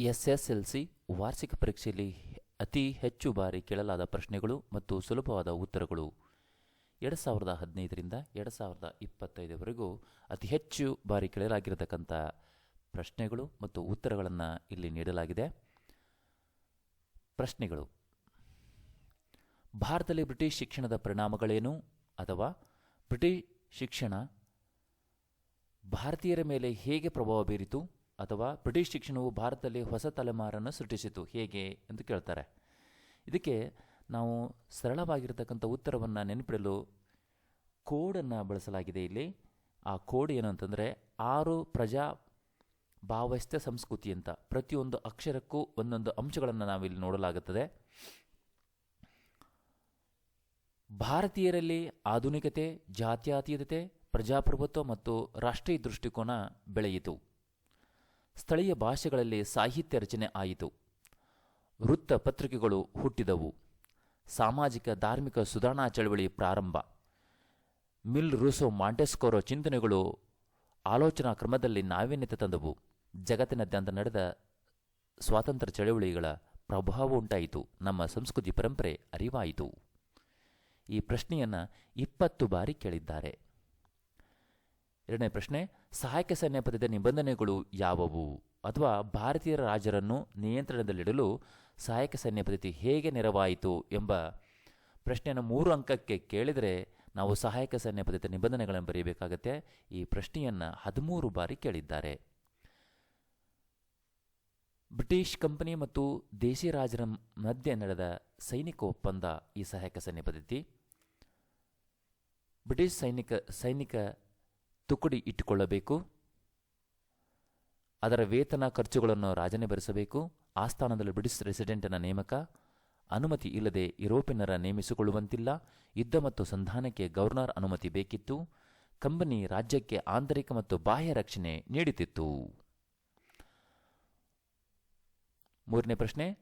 S ವಾರ್ಷಿಕ ಪರೀಕ್ಷೆಯಲ್ಲಿ ಅತಿ ಹೆಚ್ಚು ಬಾರಿ ಕೇಳಲಾದ ಪ್ರಶ್ನೆಗಳು ಮತ್ತು ಸುಲಭವಾದ ಉತ್ತರಗಳು. ಎರಡು ಸಾವಿರದ ಹದಿನೈದರಿಂದ ಎರಡು ಸಾವಿರದ ಇಪ್ಪತ್ತೈದವರೆಗೂ ಅತಿ ಹೆಚ್ಚು ಬಾರಿ ಕೇಳಲಾಗಿರತಕ್ಕಂಥ ಪ್ರಶ್ನೆಗಳು ಮತ್ತು ಉತ್ತರಗಳನ್ನು ಇಲ್ಲಿ ನೀಡಲಾಗಿದೆ. ಪ್ರಶ್ನೆಗಳು. ಭಾರತದಲ್ಲಿ ಬ್ರಿಟಿಷ್ ಶಿಕ್ಷಣದ ಪರಿಣಾಮಗಳೇನು ಅಥವಾ ಬ್ರಿಟಿಷ್ ಶಿಕ್ಷಣ ಭಾರತೀಯರ ಮೇಲೆ ಹೇಗೆ ಪ್ರಭಾವ ಬೀರಿತು? ಅಥವಾ ಬ್ರಿಟಿಷ್ ಶಿಕ್ಷಣವು ಭಾರತದಲ್ಲಿ ಹೊಸ ತಲೆಮಾರನ್ನು ಸೃಷ್ಟಿಸಿತು. ಹೇಗೆ ಎಂದು ಕೇಳ್ತಾರೆ. ಇದಕ್ಕೆ ನಾವು ಸರಳವಾಗಿರತಕ್ಕಂಥ ಉತ್ತರವನ್ನು ನೆನಪಿಡಲು ಕೋಡನ್ನು ಬಳಸಲಾಗಿದೆ ಇಲ್ಲಿ. ಆ ಕೋಡ್ ಏನು ಅಂತಂದರೆ ಆರು ಪ್ರಜಾ ಭಾವಸ್ಥ ಸಂಸ್ಕೃತಿ ಅಂತ. ಪ್ರತಿಯೊಂದು ಅಕ್ಷರಕ್ಕೂ ಒಂದೊಂದು ಅಂಶಗಳನ್ನು ನಾವಿಲ್ಲಿ ನೋಡಲಾಗುತ್ತದೆ. ಭಾರತೀಯರಲ್ಲಿ ಆಧುನಿಕತೆ, ಜಾತ್ಯಾತೀತತೆ, ಪ್ರಜಾಪ್ರಭುತ್ವ ಮತ್ತು ರಾಷ್ಟ್ರೀಯ ದೃಷ್ಟಿಕೋನ ಬೆಳೆಯಿತು. ಸ್ಥಳೀಯ ಭಾಷೆಗಳಲ್ಲಿ ಸಾಹಿತ್ಯ ರಚನೆ ಆಯಿತು. ವೃತ್ತ ಪತ್ರಿಕೆಗಳು ಹುಟ್ಟಿದವು. ಸಾಮಾಜಿಕ ಧಾರ್ಮಿಕ ಸುಧಾರಣಾ ಚಳವಳಿ ಪ್ರಾರಂಭ. ಮಿಲ್ ರೂಸೋ ಮಾಂಟೆಸ್ಕೋರೋ ಚಿಂತನೆಗಳು ಆಲೋಚನಾ ಕ್ರಮದಲ್ಲಿ ನಾವೀನ್ಯತೆ ತಂದವು. ಜಗತ್ತಿನಾದ್ಯಂತ ನಡೆದ ಸ್ವಾತಂತ್ರ್ಯ ಚಳವಳಿಗಳ ಪ್ರಭಾವ ಉಂಟಾಯಿತು. ನಮ್ಮ ಸಂಸ್ಕೃತಿ ಪರಂಪರೆ ಅರಿವಾಯಿತು. ಈ ಪ್ರಶ್ನೆಯನ್ನು ಇಪ್ಪತ್ತು ಬಾರಿ ಕೇಳಿದ್ದಾರೆ. ಎರಡನೇ ಪ್ರಶ್ನೆ, ಸಹಾಯಕ ಸೈನ್ಯ ಪದ್ಧತಿಯ ನಿಬಂಧನೆಗಳು ಯಾವುವು? ಅಥವಾ ಭಾರತೀಯ ರಾಜರನ್ನು ನಿಯಂತ್ರಣದಲ್ಲಿಡಲು ಸಹಾಯಕ ಸೈನ್ಯ ಪದ್ಧತಿ ಹೇಗೆ ನೆರವಾಯಿತು ಎಂಬ ಪ್ರಶ್ನೆಯನ್ನು ಮೂರು ಅಂಕಕ್ಕೆ ಕೇಳಿದರೆ ನಾವು ಸಹಾಯಕ ಸೈನ್ಯ ಪದ್ಧತಿ ನಿಬಂಧನೆಗಳನ್ನು ಬರೆಯಬೇಕಾಗತ್ತೆ. ಈ ಪ್ರಶ್ನೆಯನ್ನು ಹದಿಮೂರು ಬಾರಿ ಕೇಳಿದ್ದಾರೆ. ಬ್ರಿಟಿಷ್ ಕಂಪನಿ ಮತ್ತು ದೇಶಿ ರಾಜರ ಮಧ್ಯೆ ನಡೆದ ಸೈನಿಕ ಒಪ್ಪಂದ ಈ ಸಹಾಯಕ ಸೈನ್ಯ ಪದ್ಧತಿ ಬ್ರಿಟಿಷ್ ಸೈನಿಕ ಸೈನಿಕ ತುಕಡಿ ಇಟ್ಟುಕೊಳ್ಳಬೇಕು. ಅದರ ವೇತನ ಖರ್ಚುಗಳನ್ನು ರಾಜನೇ ಭರಿಸಬೇಕು. ಆಸ್ಥಾನದಲ್ಲಿ ಬ್ರಿಟಿಷ್ ರೆಸಿಡೆಂಟ್ನ ನೇಮಕ. ಅನುಮತಿ ಇಲ್ಲದೆ ಯುರೋಪಿಯನ್ನರ ನೇಮಿಸಿಕೊಳ್ಳುವಂತಿಲ್ಲ. ಯುದ್ಧ ಮತ್ತು ಸಂಧಾನಕ್ಕೆ ಗವರ್ನರ್ ಅನುಮತಿ ಬೇಕಿತ್ತು. ಕಂಪನಿ ರಾಜ್ಯಕ್ಕೆ ಆಂತರಿಕ ಮತ್ತು ಬಾಹ್ಯ ರಕ್ಷಣೆ ನೀಡುತ್ತಿತ್ತು. ಮೂರನೇ ಪ್ರಶ್ನೆ.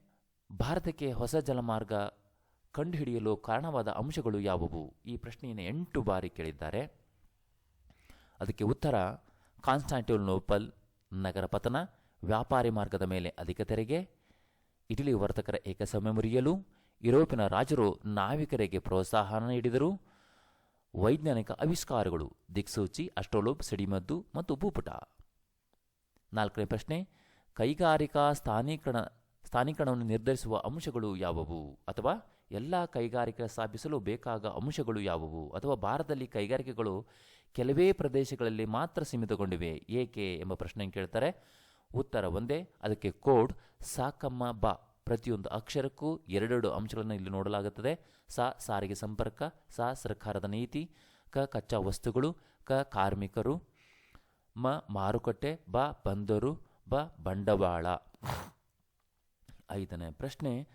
ಭಾರತಕ್ಕೆ ಹೊಸ ಜಲಮಾರ್ಗ ಕಂಡುಹಿಡಿಯಲು ಕಾರಣವಾದ ಅಂಶಗಳು ಯಾವುವು? ಈ ಪ್ರಶ್ನೆಯನ್ನು ಎಂಟು ಬಾರಿ ಕೇಳಿದ್ದಾರೆ. ಅದಕ್ಕೆ ಉತ್ತರ, ಕಾನ್ಸ್ಟಾಂಟಿನೋಪಲ್ ನಗರ ಪತನ, ವ್ಯಾಪಾರಿ ಮಾರ್ಗದ ಮೇಲೆ ಅಧಿಕ ತೆರಿಗೆ, ಇಟಲಿ ವರ್ತಕರ ಏಕಸಮಯ ಮುರಿಯಲು, ಯುರೋಪಿನ ರಾಜರು ನಾವಿಕರಿಗೆ ಪ್ರೋತ್ಸಾಹ ನೀಡಿದರು. ವೈಜ್ಞಾನಿಕ ಆವಿಷ್ಕಾರಗಳು, ದಿಕ್ಸೂಚಿ ಅಸ್ಟ್ರೋಲೋಬ್ ಸಿಡಿಮದ್ದು ಮತ್ತು ಭೂಪುಟ. ನಾಲ್ಕನೇ ಪ್ರಶ್ನೆ, ಕೈಗಾರಿಕಾ ಸ್ಥಾನೀಕರಣ, ಸ್ಥಾನೀಕರಣವನ್ನು ನಿರ್ಧರಿಸುವ ಅಂಶಗಳು ಯಾವುವು? ಅಥವಾ ಎಲ್ಲ ಕೈಗಾರಿಕೆ ಸ್ಥಾಪಿಸಲು ಬೇಕಾದ ಅಂಶಗಳು ಯಾವುವು? ಅಥವಾ ಭಾರತದಲ್ಲಿ ಕೈಗಾರಿಕೆಗಳು ಕೆಲವೇ ಪ್ರದೇಶಗಳಲ್ಲಿ ಮಾತ್ರ ಸೀಮಿತಗೊಂಡಿವೆ. ಏಕೆ ಎಂಬ ಪ್ರಶ್ನೆ ಕೇಳ್ತಾರೆ. ಉತ್ತರ ಒಂದೇ, ಅದಕ್ಕೆ ಕೋಡ್ ಸಾಕಮ್ಮ ಬಾ. ಪ್ರತಿಯೊಂದು ಅಕ್ಷರಕ್ಕೂ ಎರಡೆರಡು ಅಂಶಗಳನ್ನು ಇಲ್ಲಿ ನೋಡಲಾಗುತ್ತದೆ. ಸ, ಸಾರಿಗೆ ಸಂಪರ್ಕ, ಸ, ಸರ್ಕಾರದ ನೀತಿ, ಕ, ಕಚ್ಚಾ ವಸ್ತುಗಳು, ಕ, ಕಾರ್ಮಿಕರು, ಮ, ಮಾರುಕಟ್ಟೆ, ಬ, ಬಂದರು, ಬ, ಬಂಡವಾಳ. ಐದನೇ ಪ್ರಶ್ನೆ,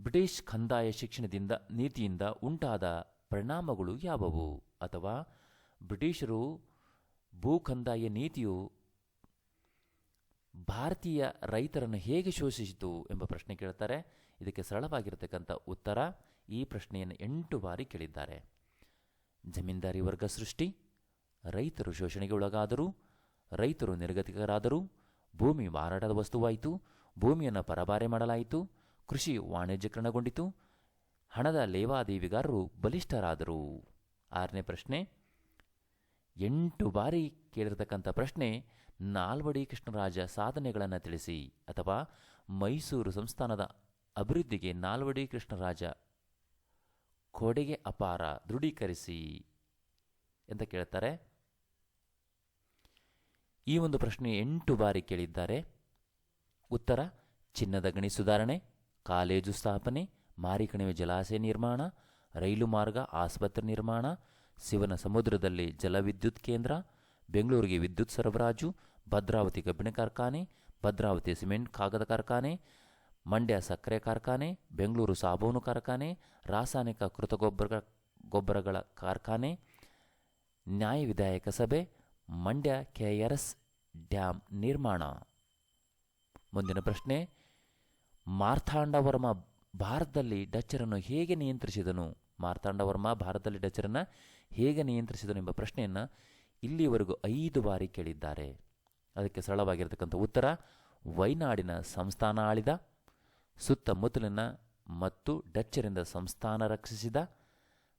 ಬ್ರಿಟಿಷ್ ಕಂದಾಯ ಶಿಕ್ಷಣದಿಂದ ನೀತಿಯಿಂದ ಉಂಟಾದ ಪರಿಣಾಮಗಳು ಯಾವುವು? ಅಥವಾ ಬ್ರಿಟಿಷರು ಭೂ ಕಂದಾಯ ನೀತಿಯು ಭಾರತೀಯ ರೈತರನ್ನು ಹೇಗೆ ಶೋಷಿಸಿತು ಎಂಬ ಪ್ರಶ್ನೆ ಕೇಳ್ತಾರೆ. ಇದಕ್ಕೆ ಸರಳವಾಗಿರತಕ್ಕಂಥ ಉತ್ತರ ಈ ಪ್ರಶ್ನೆಯನ್ನು ಎಂಟು ಬಾರಿ ಕೇಳಿದ್ದಾರೆ. ಜಮೀನ್ದಾರಿ ವರ್ಗ ಸೃಷ್ಟಿ, ರೈತರು ಶೋಷಣೆಗೆ ಒಳಗಾದರು, ರೈತರು ನಿರ್ಗತಿಕರಾದರು, ಭೂಮಿ ಮಾರಾಟದ ವಸ್ತುವಾಯಿತು, ಭೂಮಿಯನ್ನು ಪರಬಾರೆ ಮಾಡಲಾಯಿತು, ಕೃಷಿ ವಾಣಿಜ್ಯೀಕರಣಗೊಂಡಿತು, ಹಣದ ಲೇವಾದೇವಿಗಾರರು ಬಲಿಷ್ಠರಾದರು. ಆರನೇ ಪ್ರಶ್ನೆ ಎಂಟು ಬಾರಿ ಕೇಳಿರ್ತಕ್ಕಂಥ ಪ್ರಶ್ನೆ ನಾಲ್ವಡಿ ಕೃಷ್ಣರಾಜ ಸಾಧನೆಗಳನ್ನು ತಿಳಿಸಿ ಅಥವಾ ಮೈಸೂರು ಸಂಸ್ಥಾನದ ಅಭಿವೃದ್ಧಿಗೆ ನಾಲ್ವಡಿ ಕೃಷ್ಣರಾಜ ಕೊಡುಗೆ ಅಪಾರ ದೃಢೀಕರಿಸಿ ಅಂತ ಕೇಳ್ತಾರೆ. ಈ ಒಂದು ಪ್ರಶ್ನೆ ಎಂಟು ಬಾರಿ ಕೇಳಿದ್ದಾರೆ. ಉತ್ತರ, ಚಿನ್ನದ ಗಣಿ ಸುಧಾರಣೆ, ಕಾಲೇಜು ಸ್ಥಾಪನೆ, ಮಾರಿಕಣಿವೆ ಜಲಾಶಯ ನಿರ್ಮಾಣ, ರೈಲು ಮಾರ್ಗ, ಆಸ್ಪತ್ರೆ ನಿರ್ಮಾಣ ಶಿವನ ಸಮುದ್ರದಲ್ಲಿ ಜಲವಿದ್ಯುತ್ ಕೇಂದ್ರ, ಬೆಂಗಳೂರಿಗೆ ವಿದ್ಯುತ್ ಸರಬರಾಜು, ಭದ್ರಾವತಿ ಕಬ್ಬಿಣ ಕಾರ್ಖಾನೆ, ಭದ್ರಾವತಿ ಸಿಮೆಂಟ್ ಕಾಗದ ಕಾರ್ಖಾನೆ, ಮಂಡ್ಯ ಸಕ್ಕರೆ ಕಾರ್ಖಾನೆ, ಬೆಂಗಳೂರು ಸಾಬೂನು ಕಾರ್ಖಾನೆ, ರಾಸಾಯನಿಕ ಕೃತಗೊಬ್ಬರ ಗೊಬ್ಬರಗಳ ಕಾರ್ಖಾನೆ, ನ್ಯಾಯ ವಿಧಾಯಕ ಸಭೆ, ಮಂಡ್ಯ ಕೆಆರ್ಎಸ್ ಡ್ಯಾಂ ನಿರ್ಮಾಣ. ಮುಂದಿನ ಪ್ರಶ್ನೆ ಮಾರ್ಥಾಂಡವರ್ಮ ಭಾರತದಲ್ಲಿ ಡಚ್ಚರನ್ನು ಹೇಗೆ ನಿಯಂತ್ರಿಸಿದನು? ಮಾರ್ತಾಂಡವರ್ಮ ಭಾರತದಲ್ಲಿ ಡಚ್ಚರನ್ನು ಹೇಗೆ ನಿಯಂತ್ರಿಸಿದರು ಎಂಬ ಪ್ರಶ್ನೆಯನ್ನು ಇಲ್ಲಿವರೆಗೂ ಐದು ಬಾರಿ ಕೇಳಿದ್ದಾರೆ. ಅದಕ್ಕೆ ಸರಳವಾಗಿರತಕ್ಕಂಥ ಉತ್ತರ, ವೈನಾಡಿನ ಸಂಸ್ಥಾನ ಆಳಿದ, ಸುತ್ತಮುತ್ತಲಿನ ಮತ್ತು ಡಚ್ಚರಿಂದ ಸಂಸ್ಥಾನ ರಕ್ಷಿಸಿದ,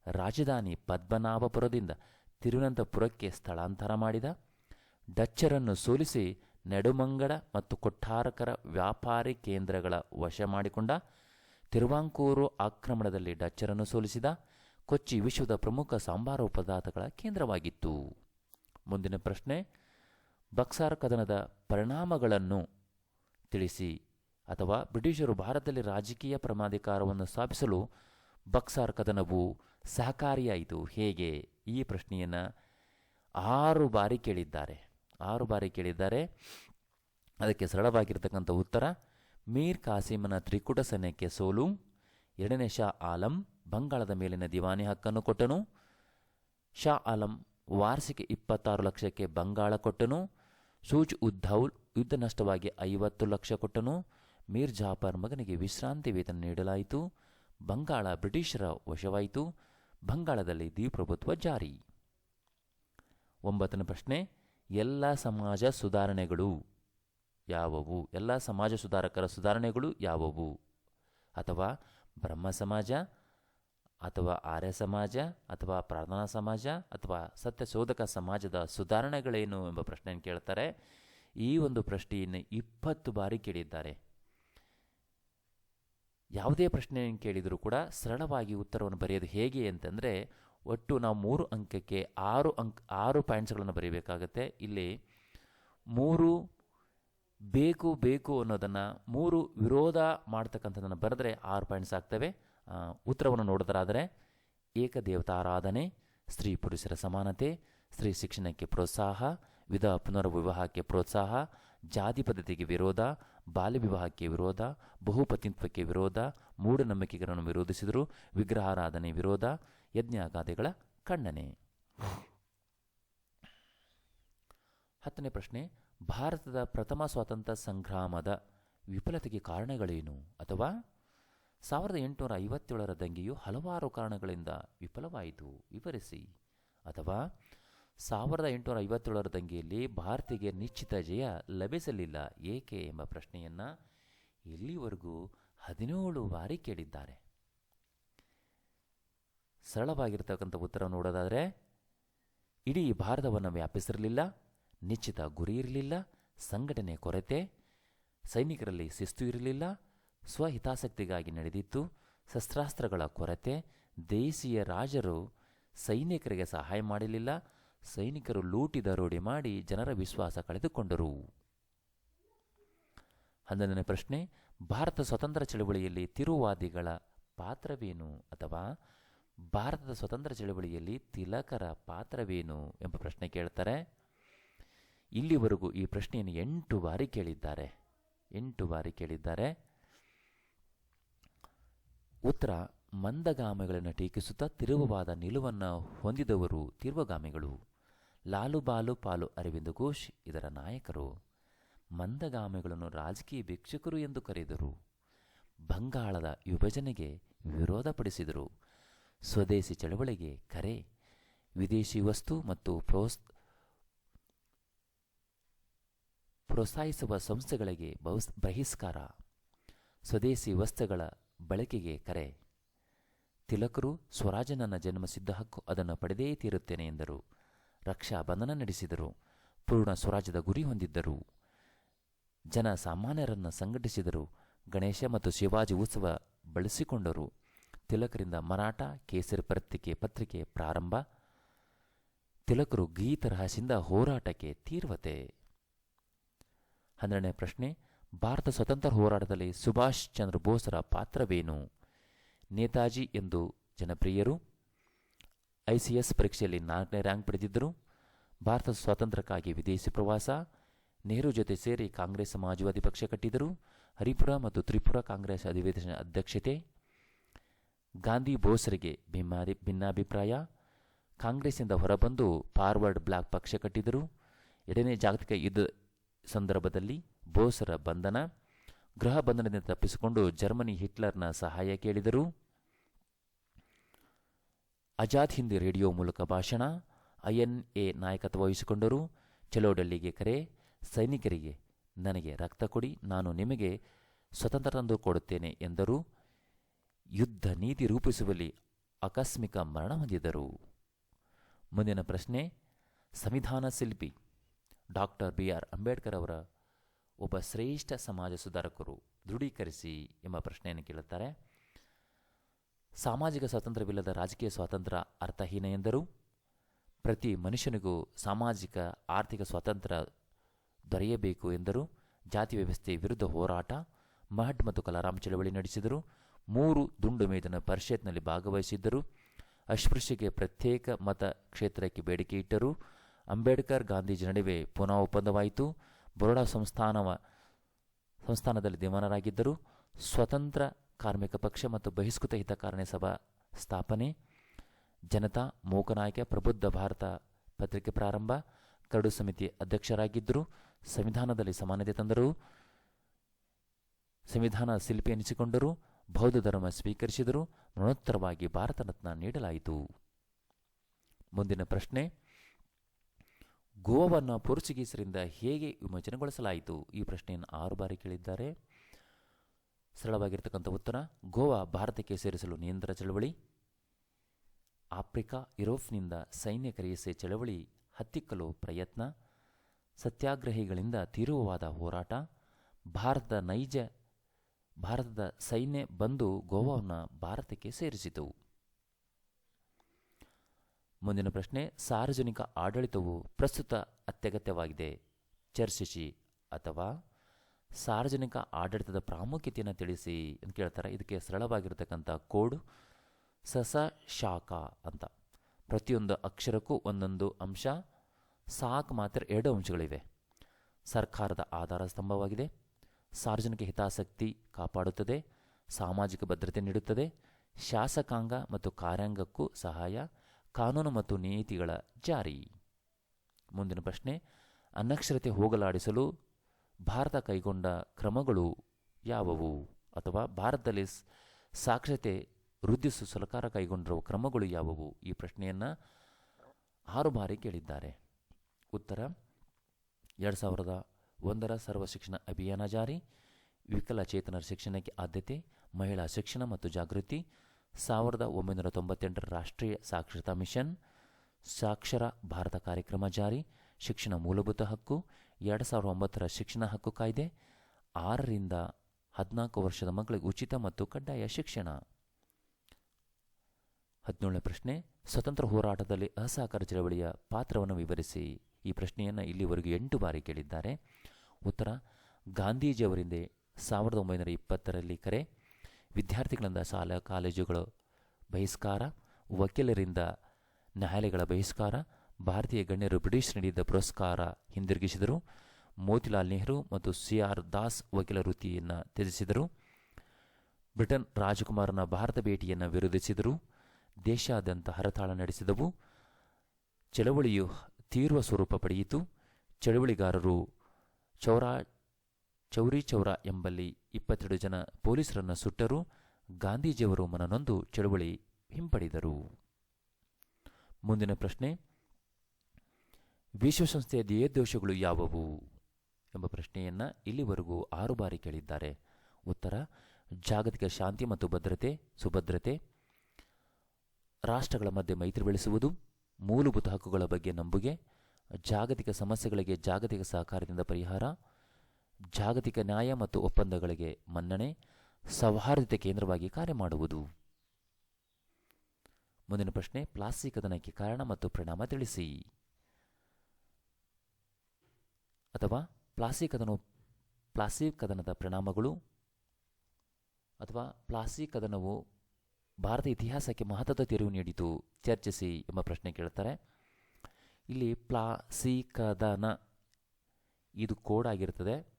ರಾಜಧಾನಿ ಪದ್ಮನಾಭಪುರದಿಂದ ತಿರುವನಂತಪುರಕ್ಕೆ ಸ್ಥಳಾಂತರ ಮಾಡಿದ, ಡಚ್ಚರನ್ನು ಸೋಲಿಸಿ ನೆಡುಮಂಗಡ ಮತ್ತು ಕೊಟ್ಟಾರಕರ ವ್ಯಾಪಾರಿ ಕೇಂದ್ರಗಳ ವಶ ಮಾಡಿಕೊಂಡ, ತಿರುವಾಂಕೂರು ಆಕ್ರಮಣದಲ್ಲಿ ಡಚ್ಚರನ್ನು ಸೋಲಿಸಿದ ಕೊಚ್ಚಿ ವಿಶ್ವದ ಪ್ರಮುಖ ಸಾಂಬಾರು ಪದಾರ್ಥಗಳ ಕೇಂದ್ರವಾಗಿತ್ತು. ಮುಂದಿನ ಪ್ರಶ್ನೆ, ಬಕ್ಸಾರ್ ಕದನದ ಪರಿಣಾಮಗಳನ್ನು ತಿಳಿಸಿ. ಅಥವಾ ಬ್ರಿಟಿಷರು ಭಾರತದಲ್ಲಿ ರಾಜಕೀಯ ಪ್ರಮಾಧಿಕಾರವನ್ನು ಸ್ಥಾಪಿಸಲು ಬಕ್ಸಾರ್ ಕದನವು ಸಹಕಾರಿಯಾಯಿತು ಹೇಗೆ? ಈ ಪ್ರಶ್ನೆಯನ್ನು ಆರು ಬಾರಿ ಕೇಳಿದ್ದಾರೆ. ಆರು ಬಾರಿ ಕೇಳಿದ್ದಾರೆ. ಅದಕ್ಕೆ ಸರಳವಾಗಿರ್ತಕ್ಕಂಥ ಉತ್ತರ, ಮೀರ್ ಕಾಸಿಮನ ತ್ರಿಕೂಟ ಸೈನ್ಯಕ್ಕೆ ಸೋಲು, ಎರಡನೇ ಶಾ ಆಲಂ ಬಂಗಾಳದ ಮೇಲಿನ ದಿವಾನಿ ಹಕ್ಕನ್ನು ಕೊಟ್ಟನು. ಶಾ ಆಲಂ ವಾರ್ಷಿಕ ಇಪ್ಪತ್ತಾರು ಲಕ್ಷಕ್ಕೆ ಬಂಗಾಳ ಕೊಟ್ಟನು. ಸೂಜ್ ಉದ್ಧೌಲ್ ಯುದ್ಧ ನಷ್ಟವಾಗಿ ಐವತ್ತು ಲಕ್ಷ ಕೊಟ್ಟನು. ಮೀರ್ ಜಾಫರ್ ಮಗನಿಗೆ ವಿಶ್ರಾಂತಿ ವೇತನ ನೀಡಲಾಯಿತು. ಬಂಗಾಳ ಬ್ರಿಟಿಷರ ವಶವಾಯಿತು. ಬಂಗಾಳದಲ್ಲಿ ದ್ವಿಪ್ರಭುತ್ವ ಜಾರಿ. ಒಂಬತ್ತನೇ ಪ್ರಶ್ನೆ, ಎಲ್ಲ ಸಮಾಜ ಸುಧಾರಣೆಗಳು ಯಾವುವು? ಎಲ್ಲ ಸಮಾಜ ಸುಧಾರಕರ ಸುಧಾರಣೆಗಳು ಯಾವುವು? ಅಥವಾ ಬ್ರಹ್ಮ ಸಮಾಜ ಅಥವಾ ಆರ್ಯ ಸಮಾಜ ಅಥವಾ ಪ್ರಾರ್ಥನಾ ಸಮಾಜ ಅಥವಾ ಸತ್ಯಶೋಧಕ ಸಮಾಜದ ಸುಧಾರಣೆಗಳೇನು ಎಂಬ ಪ್ರಶ್ನೆಯನ್ನು ಕೇಳ್ತಾರೆ. ಈ ಒಂದು ಪ್ರಶ್ನೆಯನ್ನು ಇಪ್ಪತ್ತು ಬಾರಿ ಕೇಳಿದ್ದಾರೆ. ಯಾವುದೇ ಪ್ರಶ್ನೆಯನ್ನು ಕೇಳಿದರೂ ಕೂಡ ಸರಳವಾಗಿ ಉತ್ತರವನ್ನು ಬರೆಯೋದು ಹೇಗೆ ಅಂತಂದರೆ, ಒಟ್ಟು ನಾವು ಮೂರು ಅಂಕಕ್ಕೆ ಆರು ಅಂಕ್, ಆರು ಪಾಯಿಂಟ್ಸ್ಗಳನ್ನು ಬರೀಬೇಕಾಗತ್ತೆ. ಇಲ್ಲಿ ಮೂರು ಬೇಕು ಬೇಕು ಅನ್ನೋದನ್ನು, ಮೂರು ವಿರೋಧ ಮಾಡ್ತಕ್ಕಂಥದ್ದನ್ನು ಬರೆದ್ರೆ ಆರು ಪಾಯಿಂಟ್ಸ್ ಆಗ್ತವೆ. ಉತ್ತರವನ್ನು ನೋಡೋದರಾದರೆ ಏಕದೇವತಾರಾಧನೆ, ಸ್ತ್ರೀ ಪುರುಷರ ಸಮಾನತೆ, ಸ್ತ್ರೀ ಶಿಕ್ಷಣಕ್ಕೆ ಪ್ರೋತ್ಸಾಹ, ವಿಧ ಪುನರ್ವಿವಾಹಕ್ಕೆ ಪ್ರೋತ್ಸಾಹ, ಜಾತಿ ಪದ್ಧತಿಗೆ ವಿರೋಧ, ಬಾಲ್ಯ ವಿವಾಹಕ್ಕೆ ವಿರೋಧ, ಬಹುಪತಿತ್ವಕ್ಕೆ ವಿರೋಧ, ಮೂಢನಂಬಿಕೆಗಳನ್ನು ವಿರೋಧಿಸಿದರು ವಿಗ್ರಹಾರಾಧನೆ ವಿರೋಧ ಯಜ್ಞಾಗಾದೆಗಳ ಖಂಡನೆ. ಹತ್ತನೇ ಪ್ರಶ್ನೆ, ಭಾರತದ ಪ್ರಥಮ ಸ್ವಾತಂತ್ರ್ಯ ಸಂಗ್ರಾಮದ ವಿಫಲತೆಗೆ ಕಾರಣಗಳೇನು ಅಥವಾ? ಸಾವಿರದ ಎಂಟುನೂರ ಐವತ್ತೇಳರ ದಂಗೆಯು ಹಲವಾರು ಕಾರಣಗಳಿಂದ ವಿಫಲವಾಯಿತು. ವಿವರಿಸಿ. ಅಥವಾ, ಸಾವಿರದ ಎಂಟುನೂರ ಐವತ್ತೇಳರ ದಂಗೆಯಲ್ಲಿ ಭಾರತಿಗೆ ನಿಶ್ಚಿತ ಜಯ ಲಭಿಸಲಿಲ್ಲ ಏಕೆ ಎಂಬ ಪ್ರಶ್ನೆಯನ್ನು ಇಲ್ಲಿವರೆಗೂ ಹದಿನೇಳು ಬಾರಿ ಕೇಳಿದ್ದಾರೆ. ಸರಳವಾಗಿರ್ತಕ್ಕಂಥ ಉತ್ತರ ನೋಡೋದಾದರೆ, ಇಡೀ ಭಾರತವನ್ನು ವ್ಯಾಪಿಸಿರಲಿಲ್ಲ, ನಿಶ್ಚಿತ ಗುರಿ ಇರಲಿಲ್ಲ, ಸಂಘಟನೆ ಕೊರತೆ, ಸೈನಿಕರಲ್ಲಿ ಶಿಸ್ತು ಇರಲಿಲ್ಲ ಸ್ವಹಿತಾಸಕ್ತಿಗಾಗಿ ನಡೆದಿತ್ತು ಶಸ್ತ್ರಾಸ್ತ್ರಗಳ ಕೊರತೆ, ದೇಶೀಯ ರಾಜರು ಸೈನಿಕರಿಗೆ ಸಹಾಯ ಮಾಡಲಿಲ್ಲ, ಸೈನಿಕರು ಲೂಟಿ ದರೋಡಿ ಮಾಡಿ ಜನರ ವಿಶ್ವಾಸ ಕಳೆದುಕೊಂಡರು. ಹನ್ನೊಂದನೇ ಪ್ರಶ್ನೆ ಭಾರತ ಸ್ವತಂತ್ರ ಚಳವಳಿಯಲ್ಲಿ ತಿರುವಾದಿಗಳ ಪಾತ್ರವೇನು ಅಥವಾ ಭಾರತದ ಸ್ವತಂತ್ರ ಚಳವಳಿಯಲ್ಲಿ ತಿಲಕರ ಪಾತ್ರವೇನು ಎಂಬ ಪ್ರಶ್ನೆ ಕೇಳ್ತಾರೆ. ಇಲ್ಲಿವರೆಗೂ ಈ ಪ್ರಶ್ನೆಯನ್ನು ಎಂಟು ಬಾರಿ ಕೇಳಿದ್ದಾರೆ. ಎಂಟು ಬಾರಿ ಕೇಳಿದ್ದಾರೆ. ಉತ್ತರ ಮಂದಗಾಮಿಗಳನ್ನು ಟೀಕಿಸುತ್ತಾ ತಿರುವವಾದ ನಿಲುವನ್ನು ಹೊಂದಿದವರು ತಿರುವಗಾಮಿಗಳು. ಲಾಲು ಬಾಲು ಪಾಲು ಅರವಿಂದ ಘೋಷ್ ಇದರ ನಾಯಕರು. ಮಂದಗಾಮಿಗಳನ್ನು ರಾಜಕೀಯ ಭಿಕ್ಷುಕರು ಎಂದು ಕರೆದರು. ಬಂಗಾಳದ ವಿಭಜನೆಗೆ ವಿರೋಧಪಡಿಸಿದರು ಸ್ವದೇಶಿ ಚಳವಳಿಗೆ ಕರೆ, ವಿದೇಶಿ ವಸ್ತು ಮತ್ತು ಪ್ರೋಸ್, ಪ್ರೋತ್ಸಾಹಿಸುವ ಸಂಸ್ಥೆಗಳಿಗೆ ಬಹಿಷ್ಕಾರ. ಸ್ವದೇಶಿ ವಸ್ತುಗಳ ಬಳಕೆಗೆ ಕರೆ. ತಿಲಕರು ಸ್ವರಾಜ ನನ್ನ ಜನ್ಮಸಿದ್ಧ ಹಕ್ಕು ಅದನ್ನು ಪಡೆದೇ ತೀರುತ್ತೇನೆ ಎಂದರು. ರಕ್ಷಾ ಬಂಧನ ನಡೆಸಿದರು. ಪೂರ್ಣ ಸ್ವರಾಜ್ಯದ ಗುರಿ ಹೊಂದಿದ್ದರು. ಜನ ಸಾಮಾನ್ಯರನ್ನು ಸಂಘಟಿಸಿದರು. ಗಣೇಶ ಮತ್ತು ಶಿವಾಜಿ ಉತ್ಸವ ಬಳಸಿಕೊಂಡರು. ತಿಲಕರಿಂದ ಮರಾಠ, ಕೇಸರಿ ಪತ್ರಿಕೆ ಪತ್ರಿಕೆ ಪ್ರಾರಂಭ. ತಿಲಕರು ಗೀತ ರಹಸ್ಯದಿಂದ ಹೋರಾಟಕ್ಕೆ ತೀರ್ವತೆ. ಹನ್ನೆರಡನೇ ಪ್ರಶ್ನೆ ಭಾರತ ಸ್ವತಂತ್ರ ಹೋರಾಟದಲ್ಲಿ ಸುಭಾಷ್ ಚಂದ್ರ ಬೋಸ್ರ ಪಾತ್ರವೇನು? ನೇತಾಜಿ ಎಂದು ಜನಪ್ರಿಯರು. ಐಸಿಎಸ್ ಪರೀಕ್ಷೆಯಲ್ಲಿ ನಾಲ್ಕನೇ ರ್ಯಾಂಕ್ ಪಡೆದಿದ್ದರು. ಭಾರತ ಸ್ವಾತಂತ್ರ್ಯಕ್ಕಾಗಿ ವಿದೇಶಿ ಪ್ರವಾಸ. ನೆಹರು ಜೊತೆ ಸೇರಿ ಕಾಂಗ್ರೆಸ್ ಸಮಾಜವಾದಿ ಪಕ್ಷ ಕಟ್ಟಿದರು ಹರಿಪುರ ಮತ್ತು ತ್ರಿಪುರ ಕಾಂಗ್ರೆಸ್ ಅಧಿವೇಶನ ಅಧ್ಯಕ್ಷತೆ. ಗಾಂಧಿ ಬೋಸರಿಗೆ ಭಿನ್ನಾದಿ, ಭಿನ್ನಾಭಿಪ್ರಾಯ. ಕಾಂಗ್ರೆಸ್ನಿಂದ ಹೊರಬಂದು ಫಾರ್ವರ್ಡ್ ಬ್ಲಾಕ್ ಪಕ್ಷ ಕಟ್ಟಿದರು ಎರಡನೇ ಜಾಗತಿಕ ಯುದ್ಧ ಸಂದರ್ಭದಲ್ಲಿ ಬೋಸರ ಬಂಧನ, ಗೃಹ ಬಂಧನದಿಂದ ತಪ್ಪಿಸಿಕೊಂಡು ಜರ್ಮನಿ ಹಿಟ್ಲರ್ನ ಸಹಾಯ ಕೇಳಿದರು. ಅಜಾದ್ ಹಿಂದಿ ರೇಡಿಯೋ ಮೂಲಕ ಭಾಷಣ ಐಎನ್ಎ ನಾಯಕತ್ವ ವಹಿಸಿಕೊಂಡರು. ಚಲೋ ಡೆಲ್ಲಿಗೆ ಕರೆ, ಸೈನಿಕರಿಗೆ ನನಗೆ ರಕ್ತ ಕೊಡಿ, ನಾನು ನಿಮಗೆ ಸ್ವತಂತ್ರ ತಂದು ಕೊಡುತ್ತೇನೆ ಎಂದರು. ಯುದ್ಧ ನೀತಿ ರೂಪಿಸುವಲ್ಲಿ ಆಕಸ್ಮಿಕ ಮರಣ ಹೊಂದಿದರು ಮುಂದಿನ ಪ್ರಶ್ನೆ, ಸಂವಿಧಾನ ಶಿಲ್ಪಿ ಡಾಕ್ಟರ್ ಬಿ ಆರ್ ಅಂಬೇಡ್ಕರ್ ಅವರ ಒಬ್ಬ ಶ್ರೇಷ್ಠ ಸಮಾಜ ಸುಧಾರಕರು ದೃಢೀಕರಿಸಿ ಎಂಬ ಪ್ರಶ್ನೆಯನ್ನು ಕೇಳುತ್ತಾರೆ. ಸಾಮಾಜಿಕ ಸ್ವಾತಂತ್ರ್ಯವಿಲ್ಲದ ರಾಜಕೀಯ ಸ್ವಾತಂತ್ರ್ಯ ಅರ್ಥಹೀನ ಎಂದರು. ಪ್ರತಿ ಮನುಷ್ಯನಿಗೂ ಸಾಮಾಜಿಕ, ಆರ್ಥಿಕ ಸ್ವಾತಂತ್ರ್ಯ ದೊರೆಯಬೇಕು ಎಂದರು. ಜಾತಿ ವ್ಯವಸ್ಥೆ ವಿರುದ್ಧ ಹೋರಾಟ, ಮಹಡ್ ಮತ್ತು ಕಲಾರಾಮ್ ಚಳವಳಿ ನಡೆಸಿದರು. ಮೂರು ದುಂಡು ಮೇದನ ಪರಿಷತ್ನಲ್ಲಿ ಭಾಗವಹಿಸಿದ್ದರು. ಅಸ್ಪೃಶ್ಯಕ್ಕೆ ಪ್ರತ್ಯೇಕ ಮತ ಕ್ಷೇತ್ರಕ್ಕೆ ಬೇಡಿಕೆ ಇಟ್ಟರು. ಅಂಬೇಡ್ಕರ್ ಗಾಂಧೀಜಿ ನಡುವೆ ಪುನಃ ಒಪ್ಪಂದವಾಯಿತು. ಬರೋಡಾ ಸಂಸ್ಥಾನವ, ಸಂಸ್ಥಾನದಲ್ಲಿ ದಿವಾನರಾಗಿದ್ದರು ಸ್ವತಂತ್ರ ಕಾರ್ಮಿಕ ಪಕ್ಷ ಮತ್ತು ಬಹಿಷ್ಕೃತ ಹಿತಕಾರಣಿ ಸಭಾ ಸ್ಥಾಪನೆ, ಜನತಾ, ಮೂಕನಾಯಕ, ಪ್ರಬುದ್ಧ ಭಾರತ ಪತ್ರಿಕೆ ಪ್ರಾರಂಭ, ಕರಡು ಸಮಿತಿ ಅಧ್ಯಕ್ಷರಾಗಿದ್ದರು ಸಂವಿಧಾನದಲ್ಲಿ ಸಮಾನತೆ ತಂದರು, ಸಂವಿಧಾನ ಶಿಲ್ಪಿ ಎನಿಸಿಕೊಂಡರು, ಬೌದ್ಧ ಧರ್ಮ ಸ್ವೀಕರಿಸಿದರು ಮರಣೋತ್ತರವಾಗಿ ಭಾರತ ರತ್ನ ನೀಡಲಾಯಿತು. ಮುಂದಿನ ಪ್ರಶ್ನೆ ಗೋವಾವನ್ನು ಪೋರ್ಚುಗೀಸರಿಂದ ಹೇಗೆ ವಿಮೋಚನೆಗೊಳಿಸಲಾಯಿತು? ಈ ಪ್ರಶ್ನೆಯನ್ನು ಆರು ಬಾರಿ ಕೇಳಿದ್ದಾರೆ. ಸರಳವಾಗಿರ್ತಕ್ಕಂಥ ಉತ್ತರ, ಗೋವಾ ಭಾರತಕ್ಕೆ ಸೇರಿಸಲು ನಿಯಂತ್ರ ಚಳವಳಿ, ಆಫ್ರಿಕಾ, ಯುರೋಪ್ನಿಂದ ಸೈನ್ಯ ಕರೆಯಿಸೆ ಚಳವಳಿ ಹತ್ತಿಕ್ಕಲು ಪ್ರಯತ್ನ, ಸತ್ಯಾಗ್ರಹಿಗಳಿಂದ ತೀವ್ರವಾದ ಹೋರಾಟ, ಭಾರತದ ನೈಜ, ಭಾರತದ ಸೈನ್ಯ ಬಂದು ಗೋವಾವನ್ನು ಭಾರತಕ್ಕೆ ಸೇರಿಸಿತು. ಮುಂದಿನ ಪ್ರಶ್ನೆ, ಸಾರ್ವಜನಿಕ ಆಡಳಿತವು ಪ್ರಸ್ತುತ ಅತ್ಯಗತ್ಯವಾಗಿದೆ. ಚರ್ಚಿಸಿ ಅಥವಾ ಸಾರ್ವಜನಿಕ ಆಡಳಿತದ ಪ್ರಾಮುಖ್ಯತೆಯನ್ನು ತಿಳಿಸಿ ಅಂತ ಕೇಳ್ತಾರೆ. ಇದಕ್ಕೆ ಸರಳವಾಗಿರತಕ್ಕಂಥ ಕೋಡ್ ಸಸ ಶಾಖ ಅಂತ. ಪ್ರತಿಯೊಂದು ಅಕ್ಷರಕ್ಕೂ ಒಂದೊಂದು ಅಂಶ, ಸಾಕ್ ಮಾತ್ರ ಎರಡು ಅಂಶಗಳಿವೆ. ಸರ್ಕಾರದ ಆಧಾರ ಸ್ತಂಭವಾಗಿದೆ. ಸಾರ್ವಜನಿಕ ಹಿತಾಸಕ್ತಿ ಕಾಪಾಡುತ್ತದೆ. ಸಾಮಾಜಿಕ ಭದ್ರತೆ ನೀಡುತ್ತದೆ. ಶಾಸಕಾಂಗ ಮತ್ತು ಕಾರ್ಯಾಂಗಕ್ಕೂ ಸಹಾಯ. ಕಾನೂನು ಮತ್ತು ನೀತಿಗಳ ಜಾರಿ. ಮುಂದಿನ ಪ್ರಶ್ನೆ, ಅನಕ್ಷರತೆ ಹೋಗಲಾಡಿಸಲು ಭಾರತ ಕೈಗೊಂಡ ಕ್ರಮಗಳು ಯಾವುವು? ಅಥವಾ ಭಾರತದಲ್ಲಿ ಸಾಕ್ಷರತೆ ವೃದ್ಧಿಸು ಸರ್ಕಾರ ಕೈಗೊಂಡಿರುವ ಕ್ರಮಗಳು ಯಾವುವು? ಈ ಪ್ರಶ್ನೆಯನ್ನು ಆರು ಬಾರಿ ಕೇಳಿದ್ದಾರೆ. ಉತ್ತರ, ಎರಡು ಸಾವಿರದ ಒಂದರ ಸರ್ವ ಶಿಕ್ಷಣ ಅಭಿಯಾನ ಜಾರಿ, ವಿಕಲಚೇತನರ ಶಿಕ್ಷಣಕ್ಕೆ ಆದ್ಯತೆ, ಮಹಿಳಾ ಶಿಕ್ಷಣ ಮತ್ತು ಜಾಗೃತಿ ಸಾವಿರದ ಒಂಬೈನೂರ ತೊಂಬತ್ತೆಂಟರ ರಾಷ್ಟ್ರೀಯ ಸಾಕ್ಷರತಾ ಮಿಷನ್, ಸಾಕ್ಷರ ಭಾರತ ಕಾರ್ಯಕ್ರಮ ಜಾರಿ, ಶಿಕ್ಷಣ ಮೂಲಭೂತ ಹಕ್ಕು, ಎರಡು ಸಾವಿರದ ಒಂಬತ್ತರ ಶಿಕ್ಷಣ ಹಕ್ಕು ಕಾಯ್ದೆ, ಆರರಿಂದ ಹದಿನಾಲ್ಕು ವರ್ಷದ ಮಕ್ಕಳಿಗೆ ಉಚಿತ ಮತ್ತು ಕಡ್ಡಾಯ ಶಿಕ್ಷಣ. ಹದಿನೇಳನೇ ಪ್ರಶ್ನೆ, ಸ್ವತಂತ್ರ ಹೋರಾಟದಲ್ಲಿ ಅಸಹಕಾರ ಚಳವಳಿಯ ಪಾತ್ರವನ್ನು ವಿವರಿಸಿ. ಈ ಪ್ರಶ್ನೆಯನ್ನು ಇಲ್ಲಿವರೆಗೂ ಎಂಟು ಬಾರಿ ಕೇಳಿದ್ದಾರೆ. ಉತ್ತರ, ಗಾಂಧೀಜಿಯವರಿಂದ ಸಾವಿರದ ಒಂಬೈನೂರ ಇಪ್ಪತ್ತರಲ್ಲಿ ಕರೆ. ವಿದ್ಯಾರ್ಥಿಗಳಿಂದ ಶಾಲಾ ಕಾಲೇಜುಗಳು ಬಹಿಷ್ಕಾರ, ವಕೀಲರಿಂದ ನ್ಯಾಯಾಲಯಗಳ ಬಹಿಷ್ಕಾರ, ಭಾರತೀಯ ಗಣ್ಯರು ಬ್ರಿಟಿಷ್ ನೀಡಿದ್ದ ಪುರಸ್ಕಾರ ಹಿಂದಿರುಗಿಸಿದರು. ಮೋತಿಲಾಲ್ ನೆಹರು ಮತ್ತು ಸಿ ಆರ್ ದಾಸ್ ವಕೀಲ ವೃತ್ತಿಯನ್ನು ತ್ಯಜಿಸಿದರು. ಬ್ರಿಟನ್ ರಾಜಕುಮಾರನ ಭಾರತ ಭೇಟಿಯನ್ನು ವಿರೋಧಿಸಿದರು. ದೇಶಾದ್ಯಂತ ಹರತಾಳ ನಡೆಸಿದವು. ಚಳವಳಿಯು ತೀವ್ರ ಸ್ವರೂಪ ಪಡೆಯಿತು. ಚಳವಳಿಗಾರರು ಚೌರಾ, ಚೌರಿ ಚೌರ ಎಂಬಲ್ಲಿ ಇಪ್ಪತ್ತೆರಡು ಜನ ಪೊಲೀಸರನ್ನು ಸುಟ್ಟರು ಗಾಂಧೀಜಿಯವರು ಮನನೊಂದು ಚಳುವಳಿ ಹಿಂಪಡೆದರು. ಮುಂದಿನ ಪ್ರಶ್ನೆ, ವಿಶ್ವಸಂಸ್ಥೆಯ ಧ್ಯೇಯೋದ್ದೇಶಗಳು ಯಾವುವು? ಎಂಬ ಪ್ರಶ್ನೆಯನ್ನು ಇಲ್ಲಿವರೆಗೂ ಆರು ಬಾರಿ ಕೇಳಿದ್ದಾರೆ. ಉತ್ತರ, ಜಾಗತಿಕ ಶಾಂತಿ ಮತ್ತು ಭದ್ರತೆ, ಸುಭದ್ರತೆ, ರಾಷ್ಟ್ರಗಳ ಮಧ್ಯೆ ಮೈತ್ರಿ ಬೆಳೆಸುವುದು, ಮೂಲಭೂತ ಹಕ್ಕುಗಳ ಬಗ್ಗೆ ನಂಬುಗೆ, ಜಾಗತಿಕ ಸಮಸ್ಯೆಗಳಿಗೆ ಜಾಗತಿಕ ಸಹಕಾರದಿಂದ ಪರಿಹಾರ ಜಾಗತಿಕ ನ್ಯಾಯ ಮತ್ತು ಒಪ್ಪಂದಗಳಿಗೆ ಮನ್ನಣೆ, ಸೌಹಾರ್ದತೆ ಕೇಂದ್ರವಾಗಿ ಕಾರ್ಯ ಮಾಡುವುದು. ಮುಂದಿನ ಪ್ರಶ್ನೆ, ಪ್ಲಾಸ್ಟಿಕ್ ಕದನಕ್ಕೆ ಕಾರಣ ಮತ್ತು ಪರಿಣಾಮ ತಿಳಿಸಿ. ಅಥವಾ ಪ್ಲಾಸ್ಟಿಕ್ ಕದನ ಪ್ಲಾಸ್ಟಿಕ್ ಕದನದ ಪರಿಣಾಮಗಳು ಅಥವಾ ಪ್ಲಾಸ್ಟಿಕ್ ಕದನವು ಭಾರತ ಇತಿಹಾಸಕ್ಕೆ ಮಹತ್ವದ ತಿರುವು ನೀಡಿತು, ಚರ್ಚಿಸಿ ಎಂಬ ಪ್ರಶ್ನೆ ಕೇಳ್ತಾರೆ ಇಲ್ಲಿ ಪ್ಲಾಸಿಕದನ, ಇದು ಕೋಡ್ ಆಗಿರ್ತದೆ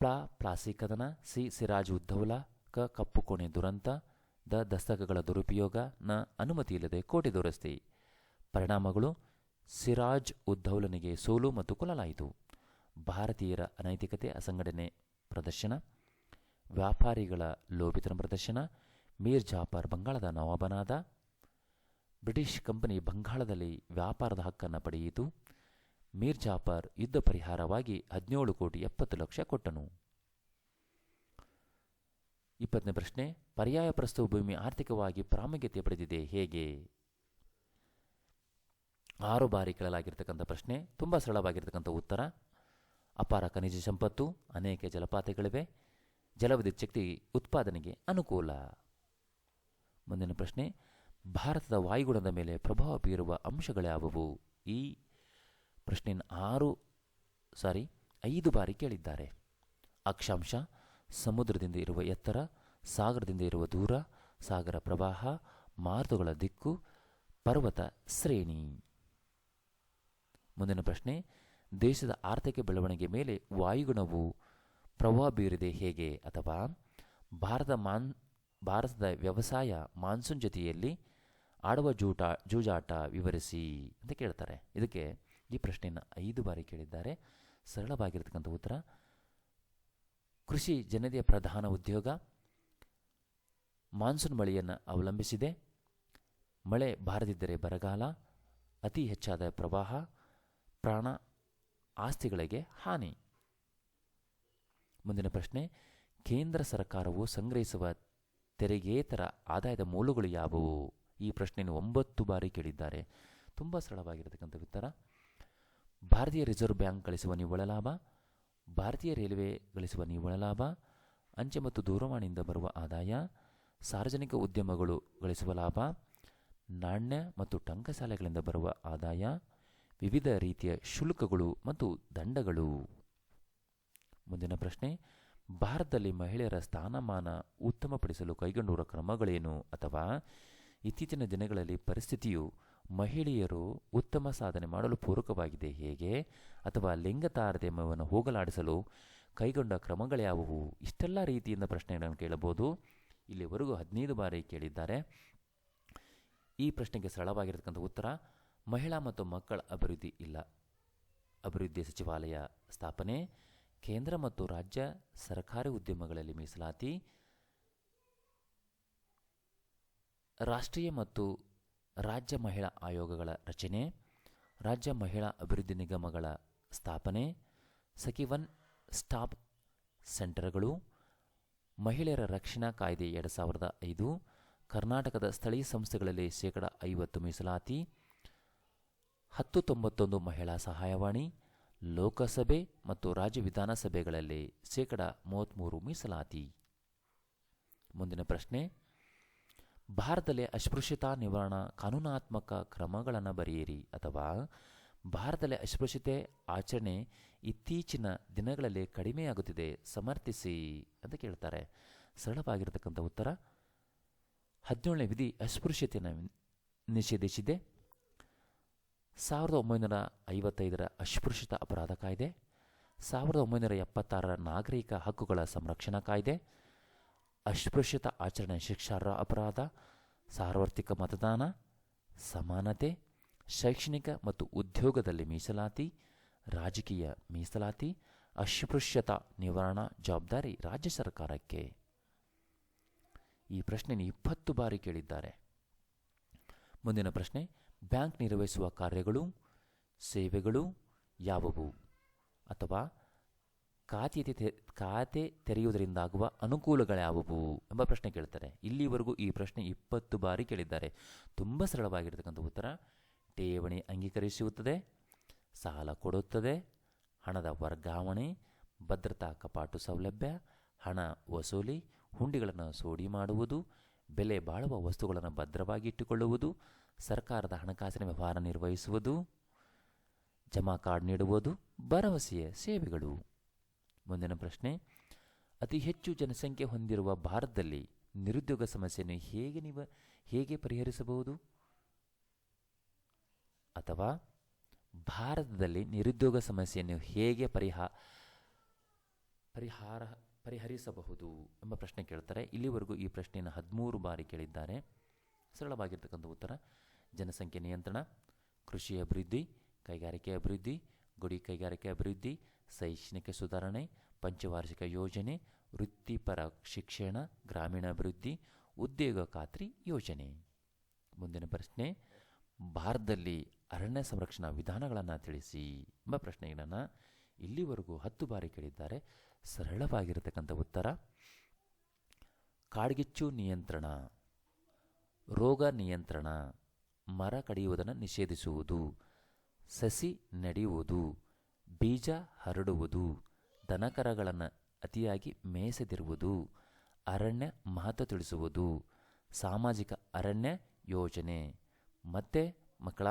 ಪ್ಲಾ, ಪ್ಲಾಸಿಕದನ, ಸಿ, ಸಿರಾಜ್ ಉದ್ದೌಲ ಕ, ಕಪ್ಪು ಕೋಣೆ ದುರಂತ, ದ, ದಸ್ತಕಗಳ ದುರುಪಯೋಗ, ನ, ಅನುಮತಿ ಇಲ್ಲದೆ ಕೋಟೆ ದುರಸ್ತಿ. ಪರಿಣಾಮಗಳು, ಸಿರಾಜ್ ಉದ್ದೌಲನಿಗೆ ಸೋಲು ಮತ್ತು ಕೊಲ್ಲಲಾಯಿತು. ಭಾರತೀಯರ ಅನೈತಿಕತೆ ಅಸಂಘಟನೆ ಪ್ರದರ್ಶನ. ವ್ಯಾಪಾರಿಗಳ ಲೋಭಿತನ ಪ್ರದರ್ಶನ. ಮೀರ್ ಜಾಫರ್ ಬಂಗಾಳದ ನವಾಬನಾದ. ಬ್ರಿಟಿಷ್ ಕಂಪನಿ ಬಂಗಾಳದಲ್ಲಿ ವ್ಯಾಪಾರದ ಹಕ್ಕನ್ನು ಪಡೆಯಿತು. ಮೀರ್ ಜಾಫರ್ ಯುದ್ಧ ಪರಿಹಾರವಾಗಿ ಹದಿನೇಳು ಕೋಟಿ ಎಪ್ಪತ್ತು ಲಕ್ಷ ಕೊಟ್ಟನು. ಇಪ್ಪತ್ತನೇ ಪ್ರಶ್ನೆ, ಪರ್ಯಾಯ ಪ್ರಸ್ತುತ ಭೂಮಿ ಆರ್ಥಿಕವಾಗಿ ಪ್ರಾಮುಖ್ಯತೆ ಪಡೆದಿದೆ ಹೇಗೆ? ಆರು ಬಾರಿ ಕೇಳಲಾಗಿರ್ತಕ್ಕಂಥ ಪ್ರಶ್ನೆ, ತುಂಬ ಸರಳವಾಗಿರ್ತಕ್ಕಂಥ ಉತ್ತರ. ಅಪಾರ ಖನಿಜ ಸಂಪತ್ತು, ಅನೇಕ ಜಲಪಾತಗಳಿವೆ. ಜಲವಿದ್ಯುತ್ ಶಕ್ತಿ ಉತ್ಪಾದನೆಗೆ ಅನುಕೂಲ. ಮುಂದಿನ ಪ್ರಶ್ನೆ, ಭಾರತದ ವಾಯುಗುಣದ ಮೇಲೆ ಪ್ರಭಾವ ಬೀರುವ ಅಂಶಗಳ್ಯಾವುವು ಈ ಪ್ರಶ್ನೆಯನ್ನು ಆರು, ಸಾರಿ, ಐದು ಬಾರಿ ಕೇಳಿದ್ದಾರೆ. ಅಕ್ಷಾಂಶ, ಸಮುದ್ರದಿಂದ ಇರುವ ಎತ್ತರ, ಸಾಗರದಿಂದ ಇರುವ ದೂರ, ಸಾಗರ ಪ್ರವಾಹ ಮಾರುತಗಳ ದಿಕ್ಕು, ಪರ್ವತ ಶ್ರೇಣಿ. ಮುಂದಿನ ಪ್ರಶ್ನೆ, ದೇಶದ ಆರ್ಥಿಕ ಬೆಳವಣಿಗೆ ಮೇಲೆ ವಾಯುಗುಣವು ಪ್ರಭಾವ ಬೀರಿದೆ ಹೇಗೆ ಅಥವಾ ಭಾರತ ಮಾನ್, ಭಾರತದ ವ್ಯವಸಾಯ ಮಾನ್ಸೂನ್ ಜೊತೆಯಲ್ಲಿ ಆಡುವ ಜೂಟ, ಜೂಜಾಟ ವಿವರಿಸಿ ಅಂತ ಕೇಳ್ತಾರೆ. ಇದಕ್ಕೆ ಈ ಪ್ರಶ್ನೆಯನ್ನು ಐದು ಬಾರಿ ಕೇಳಿದ್ದಾರೆ. ಸರಳವಾಗಿರತಕ್ಕಂಥ ಉತ್ತರ. ಕೃಷಿ ಜನತೆಯ ಪ್ರಧಾನ ಉದ್ಯೋಗ. ಮಾನ್ಸೂನ್ ಮಳೆಯನ್ನು ಅವಲಂಬಿಸಿದೆ. ಮಳೆ ಬಾರದಿದ್ದರೆ ಬರಗಾಲ. ಅತಿ ಹೆಚ್ಚಾದ ಪ್ರವಾಹ. ಪ್ರಾಣ ಆಸ್ತಿಗಳಿಗೆ ಹಾನಿ. ಮುಂದಿನ ಪ್ರಶ್ನೆ. ಕೇಂದ್ರ ಸರ್ಕಾರವು ಸಂಗ್ರಹಿಸುವ ತೆರಿಗೆತರ ಆದಾಯದ ಮೂಲಗಳು ಯಾವುವು? ಈ ಪ್ರಶ್ನೆಯನ್ನು ಒಂಬತ್ತು ಬಾರಿ ಕೇಳಿದ್ದಾರೆ. ತುಂಬ ಸರಳವಾಗಿರತಕ್ಕಂಥ ಉತ್ತರ. ಭಾರತೀಯ ರಿಸರ್ವ್ ಬ್ಯಾಂಕ್ ಗಳಿಸುವ ನಿವ್ವಳ ಲಾಭ, ಭಾರತೀಯ ರೈಲ್ವೆ ಗಳಿಸುವ ನಿವ್ವಳ ಲಾಭ, ಅಂಚೆ ಮತ್ತು ದೂರವಾಣಿಯಿಂದ ಬರುವ ಆದಾಯ, ಸಾರ್ವಜನಿಕ ಉದ್ಯಮಗಳು ಗಳಿಸುವ ಲಾಭ, ನಾಣ್ಯ ಮತ್ತು ಟಂಕಸಾಲೆಗಳಿಂದ ಬರುವ ಆದಾಯ, ವಿವಿಧ ರೀತಿಯ ಶುಲ್ಕಗಳು ಮತ್ತು ದಂಡಗಳು. ಮುಂದಿನ ಪ್ರಶ್ನೆ, ಭಾರತದಲ್ಲಿ ಮಹಿಳೆಯರ ಸ್ಥಾನಮಾನ ಉತ್ತಮಪಡಿಸಲು ಕೈಗೊಂಡಿರುವ ಕ್ರಮಗಳೇನು ಅಥವಾ ಇತ್ತೀಚಿನ ದಿನಗಳಲ್ಲಿ ಪರಿಸ್ಥಿತಿಯು ಮಹಿಳೆಯರು ಉತ್ತಮ ಸಾಧನೆ ಮಾಡಲು ಪೂರಕವಾಗಿದೆ. ಹೇಗೆ? ಅಥವಾ ಲಿಂಗ ತಾರತಮ್ಯವನ್ನು ಹೋಗಲಾಡಿಸಲು ಕೈಗೊಂಡ ಕ್ರಮಗಳ್ಯಾವುವು ಇಷ್ಟೆಲ್ಲ ರೀತಿಯಿಂದ ಪ್ರಶ್ನೆಗಳನ್ನು ಕೇಳಬಹುದು. ಇಲ್ಲಿವರೆಗೂ ಹದಿನೈದು ಬಾರಿ ಕೇಳಿದ್ದಾರೆ. ಈ ಪ್ರಶ್ನೆಗೆ ಸರಳವಾಗಿರತಕ್ಕಂಥ ಉತ್ತರ, ಮಹಿಳಾ ಮತ್ತು ಮಕ್ಕಳ ಅಭಿವೃದ್ಧಿ ಇಲ್ಲ, ಅಭಿವೃದ್ಧಿ ಸಚಿವಾಲಯ ಸ್ಥಾಪನೆ, ಕೇಂದ್ರ ಮತ್ತು ರಾಜ್ಯ ಸರ್ಕಾರಿ ಉದ್ಯಮಗಳಲ್ಲಿ ಮೀಸಲಾತಿ, ರಾಷ್ಟ್ರೀಯ ಮತ್ತು ರಾಜ್ಯ ಮಹಿಳಾ ಆಯೋಗಗಳ ರಚನೆ, ರಾಜ್ಯ ಮಹಿಳಾ ಅಭಿವೃದ್ಧಿ ನಿಗಮಗಳ ಸ್ಥಾಪನೆ, ಸಖಿವನ್ ಸ್ಟಾಪ್ ಸೆಂಟರ್ಗಳು, ಮಹಿಳೆಯರ ರಕ್ಷಣಾ ಕಾಯ್ದೆ ಎರಡು ಸಾವಿರದ ಐದು, ಕರ್ನಾಟಕದ ಸ್ಥಳೀಯ ಸಂಸ್ಥೆಗಳಲ್ಲಿ ಶೇಕಡ ಐವತ್ತು ಮೀಸಲಾತಿ ಹತ್ತು ತೊಂಬತ್ತೊಂದು ಮಹಿಳಾ ಸಹಾಯವಾಣಿ, ಲೋಕಸಭೆ ಮತ್ತು ರಾಜ್ಯ ವಿಧಾನಸಭೆಗಳಲ್ಲಿ ಶೇಕಡ ಮೂವತ್ತ್ಮೂರು ಮೀಸಲಾತಿ. ಮುಂದಿನ ಪ್ರಶ್ನೆ ಭಾರತದಲ್ಲಿ ಅಸ್ಪೃಶ್ಯತಾ ನಿವಾರಣಾ ಕಾನೂನಾತ್ಮಕ ಕ್ರಮಗಳನ್ನು ಬರೆಯಿರಿ ಅಥವಾ ಭಾರತದಲ್ಲಿ ಅಸ್ಪೃಶ್ಯತೆ ಆಚರಣೆ ಇತ್ತೀಚಿನ ದಿನಗಳಲ್ಲಿ ಕಡಿಮೆಯಾಗುತ್ತಿದೆ, ಸಮರ್ಥಿಸಿ ಅಂತ ಕೇಳ್ತಾರೆ. ಸರಳವಾಗಿರತಕ್ಕಂಥ ಉತ್ತರ. ಹದಿನೇಳನೇ ವಿಧಿ ಅಸ್ಪೃಶ್ಯತೆಯನ್ನು ನಿಷೇಧಿಸಿದೆ. ಸಾವಿರದ ಒಂಬೈನೂರ ಐವತ್ತೈದರ ಅಸ್ಪೃಶ್ಯತಾ ಅಪರಾಧ ಕಾಯ್ದೆ. ಸಾವಿರದ ಒಂಬೈನೂರ ಎಪ್ಪತ್ತಾರರ ನಾಗರಿಕ ಹಕ್ಕುಗಳ ಸಂರಕ್ಷಣಾ ಕಾಯ್ದೆ. ಅಸ್ಪೃಶ್ಯತಾ ಆಚರಣೆ ಶಿಕ್ಷಾರ್ಹ ಅಪರಾಧ ಸಾರ್ವತ್ರಿಕ ಮತದಾನ, ಸಮಾನತೆ, ಶೈಕ್ಷಣಿಕ ಮತ್ತು ಉದ್ಯೋಗದಲ್ಲಿ ಮೀಸಲಾತಿ, ರಾಜಕೀಯ ಮೀಸಲಾತಿ ಅಸ್ಪೃಶ್ಯತಾ ನಿವಾರಣಾ ಜವಾಬ್ದಾರಿ ರಾಜ್ಯ ಸರ್ಕಾರಕ್ಕೆ. ಈ ಪ್ರಶ್ನೆಯನ್ನು ಇಪ್ಪತ್ತು ಬಾರಿ ಕೇಳಿದ್ದಾರೆ. ಮುಂದಿನ ಪ್ರಶ್ನೆ, ಬ್ಯಾಂಕ್ ನಿರ್ವಹಿಸುವ ಕಾರ್ಯಗಳು, ಸೇವೆಗಳು ಯಾವುವು? ಅಥವಾ ಖಾತೆ ಖಾತೆ ತೆರೆಯುವುದರಿಂದಾಗುವ ಅನುಕೂಲಗಳ್ಯಾವುವು ಎಂಬ ಪ್ರಶ್ನೆ ಕೇಳ್ತಾರೆ ಇಲ್ಲಿವರೆಗೂ ಈ ಪ್ರಶ್ನೆ ಇಪ್ಪತ್ತು ಬಾರಿ ಕೇಳಿದ್ದಾರೆ. ತುಂಬ ಸರಳವಾಗಿರತಕ್ಕಂಥ ಉತ್ತರ, ಠೇವಣಿ ಅಂಗೀಕರಿಸುತ್ತದೆ ಸಾಲ ಕೊಡುತ್ತದೆ, ಹಣದ ವರ್ಗಾವಣೆ, ಭದ್ರತಾ ಕಪಾಟು ಸೌಲಭ್ಯ, ಹಣ ವಸೂಲಿ, ಹುಂಡಿಗಳನ್ನು ಸೋಡಿ ಮಾಡುವುದು, ಬೆಲೆ ಬಾಳುವ ವಸ್ತುಗಳನ್ನು ಭದ್ರವಾಗಿ ಇಟ್ಟುಕೊಳ್ಳುವುದು, ಸರ್ಕಾರದ ಹಣಕಾಸಿನ ವ್ಯವಹಾರ ನಿರ್ವಹಿಸುವುದು, ಜಮಾ ಕಾರ್ಡ್ ನೀಡುವುದು, ಭರವಸೆಯ ಸೇವೆಗಳು. ಮುಂದಿನ ಪ್ರಶ್ನೆ. ಅತಿ ಹೆಚ್ಚು ಜನಸಂಖ್ಯೆ ಹೊಂದಿರುವ ಭಾರತದಲ್ಲಿ ನಿರುದ್ಯೋಗ ಸಮಸ್ಯೆಯನ್ನು ಹೇಗೆ ನಿವ, ಹೇಗೆ ಪರಿಹರಿಸಬಹುದು? ಅಥವಾ ಭಾರತದಲ್ಲಿ ನಿರುದ್ಯೋಗ ಸಮಸ್ಯೆಯನ್ನು ಹೇಗೆ ಪರಿಹ, ಪರಿಹಾರ, ಪರಿಹರಿಸಬಹುದು ಎಂಬ ಪ್ರಶ್ನೆ ಕೇಳ್ತಾರೆ. ಇಲ್ಲಿವರೆಗೂ ಈ ಪ್ರಶ್ನೆಯನ್ನು ಹದಿಮೂರು ಬಾರಿ ಕೇಳಿದ್ದಾರೆ. ಸರಳವಾಗಿರ್ತಕ್ಕಂಥ ಉತ್ತರ. ಜನಸಂಖ್ಯೆ ನಿಯಂತ್ರಣ, ಕೃಷಿ ಅಭಿವೃದ್ಧಿ, ಕೈಗಾರಿಕೆ ಅಭಿವೃದ್ಧಿ, ಗುಡಿ ಕೈಗಾರಿಕೆ ಅಭಿವೃದ್ಧಿ ಶೈಕ್ಷಣಿಕ ಸುಧಾರಣೆ, ಪಂಚವಾರ್ಷಿಕ ಯೋಜನೆ ವೃತ್ತಿಪರ ಶಿಕ್ಷಣ ಗ್ರಾಮೀಣಾಭಿವೃದ್ಧಿ ಉದ್ಯೋಗ ಖಾತ್ರಿ ಯೋಜನೆ. ಮುಂದಿನ ಪ್ರಶ್ನೆ, ಭಾರತದಲ್ಲಿ ಅರಣ್ಯ ಸಂರಕ್ಷಣಾ ವಿಧಾನಗಳನ್ನು ತಿಳಿಸಿ ಎಂಬ ಪ್ರಶ್ನೆಗಳನ್ನು ಇಲ್ಲಿವರೆಗೂ ಹತ್ತು ಬಾರಿ ಕೇಳಿದ್ದಾರೆ. ಸರಳವಾಗಿರತಕ್ಕಂಥ ಉತ್ತರ, ಕಾಡ್ಗಿಚ್ಚು ನಿಯಂತ್ರಣ, ರೋಗ ನಿಯಂತ್ರಣ, ಮರ ಕಡಿಯುವುದನ್ನು ನಿಷೇಧಿಸುವುದು, ಸಸಿ ನೆಡೆಯುವುದು ಬೀಜ ಹರಡುವುದು, ದನಕರಗಳನ್ನು ಅತಿಯಾಗಿ ಮೇಯಿಸದಿರುವುದು, ಅರಣ್ಯ ಮಹತ್ವ ತಿಳಿಸುವುದು, ಸಾಮಾಜಿಕ ಅರಣ್ಯ ಯೋಜನೆ. ಮತ್ತೆ ಮಕ್ಕಳ,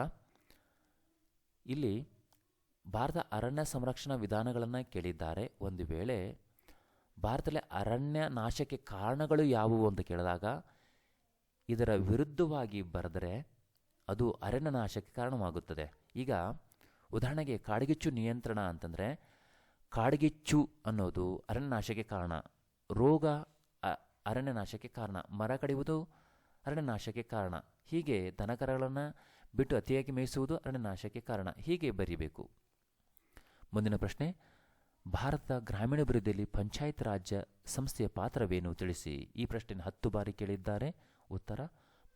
ಇಲ್ಲಿ ಭಾರತ ಅರಣ್ಯ ಸಂರಕ್ಷಣಾ ವಿಧಾನಗಳನ್ನು ಕೇಳಿದ್ದಾರೆ. ಒಂದು ವೇಳೆ ಭಾರತದಲ್ಲಿ ಅರಣ್ಯ ನಾಶಕ್ಕೆ ಕಾರಣಗಳು ಯಾವುವು ಅಂತ ಕೇಳಿದಾಗ, ಇದರ ವಿರುದ್ಧವಾಗಿ ಬರೆದರೆ ಅದು ಅರಣ್ಯ ನಾಶಕ್ಕೆ ಕಾರಣವಾಗುತ್ತದೆ. ಈಗ ಉದಾಹರಣೆಗೆ ಕಾಡ್ಗಿಚ್ಚು ನಿಯಂತ್ರಣ ಅಂತಂದರೆ ಕಾಡ್ಗಿಚ್ಚು ಅನ್ನೋದು ಅರಣ್ಯನಾಶಕ್ಕೆ ಕಾರಣ. ರೋಗ ಅರಣ್ಯನಾಶಕ್ಕೆ ನಾಶಕ್ಕೆ ಕಾರಣ. ಮರ ಕಡಿಯುವುದು ಅರಣ್ಯನಾಶಕ್ಕೆ ಕಾರಣ. ಹೀಗೆ ದನಕರಗಳನ್ನು ಬಿಟ್ಟು ಅತಿಯಾಗಿ ಮೇಯಿಸುವುದು ಅರಣ್ಯನಾಶಕ್ಕೆ ಕಾರಣ. ಹೀಗೆ ಬರೀಬೇಕು. ಮುಂದಿನ ಪ್ರಶ್ನೆ ಭಾರತ ಗ್ರಾಮೀಣಾಭಿವೃದ್ಧಿಯಲ್ಲಿ ಪಂಚಾಯತ್ ರಾಜ್ಯ ಸಂಸ್ಥೆಯ ಪಾತ್ರವೇನು ತಿಳಿಸಿ? ಈ ಪ್ರಶ್ನೆಯನ್ನು ಹತ್ತು ಬಾರಿ ಕೇಳಿದ್ದಾರೆ. ಉತ್ತರ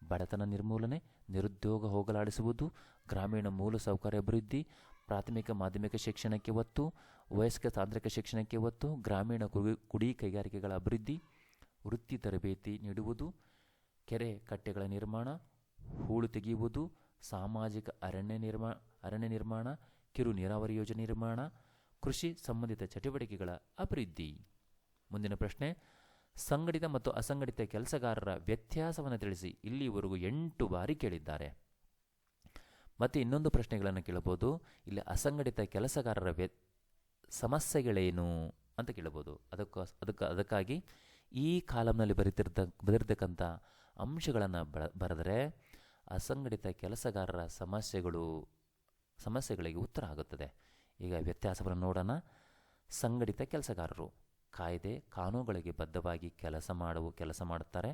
ಬಡತನ ನಿರ್ಮೂಲನೆ, ನಿರುದ್ಯೋಗ ಹೋಗಲಾಡಿಸುವುದು, ಗ್ರಾಮೀಣ ಮೂಲ ಸೌಕರ್ಯ ಅಭಿವೃದ್ಧಿ, ಪ್ರಾಥಮಿಕ ಮಾಧ್ಯಮಿಕ ಶಿಕ್ಷಣಕ್ಕೆ ಒತ್ತು, ವಯಸ್ಕ ತಾಂತ್ರಿಕ ಶಿಕ್ಷಣಕ್ಕೆ ಒತ್ತು, ಗ್ರಾಮೀಣ ಕುಡಿ ಕುಡಿ ಕೈಗಾರಿಕೆಗಳ ಅಭಿವೃದ್ಧಿ, ವೃತ್ತಿ ತರಬೇತಿ ನೀಡುವುದು, ಕೆರೆ ಕಟ್ಟೆಗಳ ನಿರ್ಮಾಣ, ಹೂಳು ತೆಗೆಯುವುದು, ಸಾಮಾಜಿಕ ಅರಣ್ಯ ನಿರ್ಮಾ, ಅರಣ್ಯ ನಿರ್ಮಾಣ, ಕಿರು ನೀರಾವರಿ ಯೋಜನೆ ನಿರ್ಮಾಣ, ಕೃಷಿ ಸಂಬಂಧಿತ ಚಟುವಟಿಕೆಗಳ ಅಭಿವೃದ್ಧಿ. ಮುಂದಿನ ಪ್ರಶ್ನೆ ಸಂಘಟಿತ ಮತ್ತು ಅಸಂಘಟಿತ ಕೆಲಸಗಾರರ ವ್ಯತ್ಯಾಸವನ್ನು ತಿಳಿಸಿ ಇಲ್ಲಿವರೆಗೂ ಎಂಟು ಬಾರಿ ಕೇಳಿದ್ದಾರೆ. ಮತ್ತು ಇನ್ನೊಂದು ಪ್ರಶ್ನೆಗಳನ್ನು ಕೇಳಬಹುದು. ಇಲ್ಲಿ ಅಸಂಘಟಿತ ಕೆಲಸಗಾರರ ವ್ಯ, ಸಮಸ್ಯೆಗಳೇನು ಅಂತ ಕೇಳಬಹುದು. ಅದಕ್ಕ, ಅದಕ್ಕೆ, ಅದಕ್ಕಾಗಿ ಈ ಕಾಲಮ್ನಲ್ಲಿ ಬರೀತಿರ್ತ ಬರೆದಿರ್ತಕ್ಕಂಥ ಅಂಶಗಳನ್ನು ಬರೆದರೆ ಅಸಂಘಟಿತ ಕೆಲಸಗಾರರ ಸಮಸ್ಯೆಗಳು, ಸಮಸ್ಯೆಗಳಿಗೆ ಉತ್ತರ ಆಗುತ್ತದೆ. ಈಗ ವ್ಯತ್ಯಾಸವನ್ನು ನೋಡೋಣ. ಸಂಘಟಿತ ಕೆಲಸಗಾರರು. ಕಾಯ್ದೆ ಕಾನೂನುಗಳಿಗೆ ಬದ್ಧವಾಗಿ ಕೆಲಸ ಮಾಡುವ ಕೆಲಸ ಮಾಡುತ್ತಾರೆ.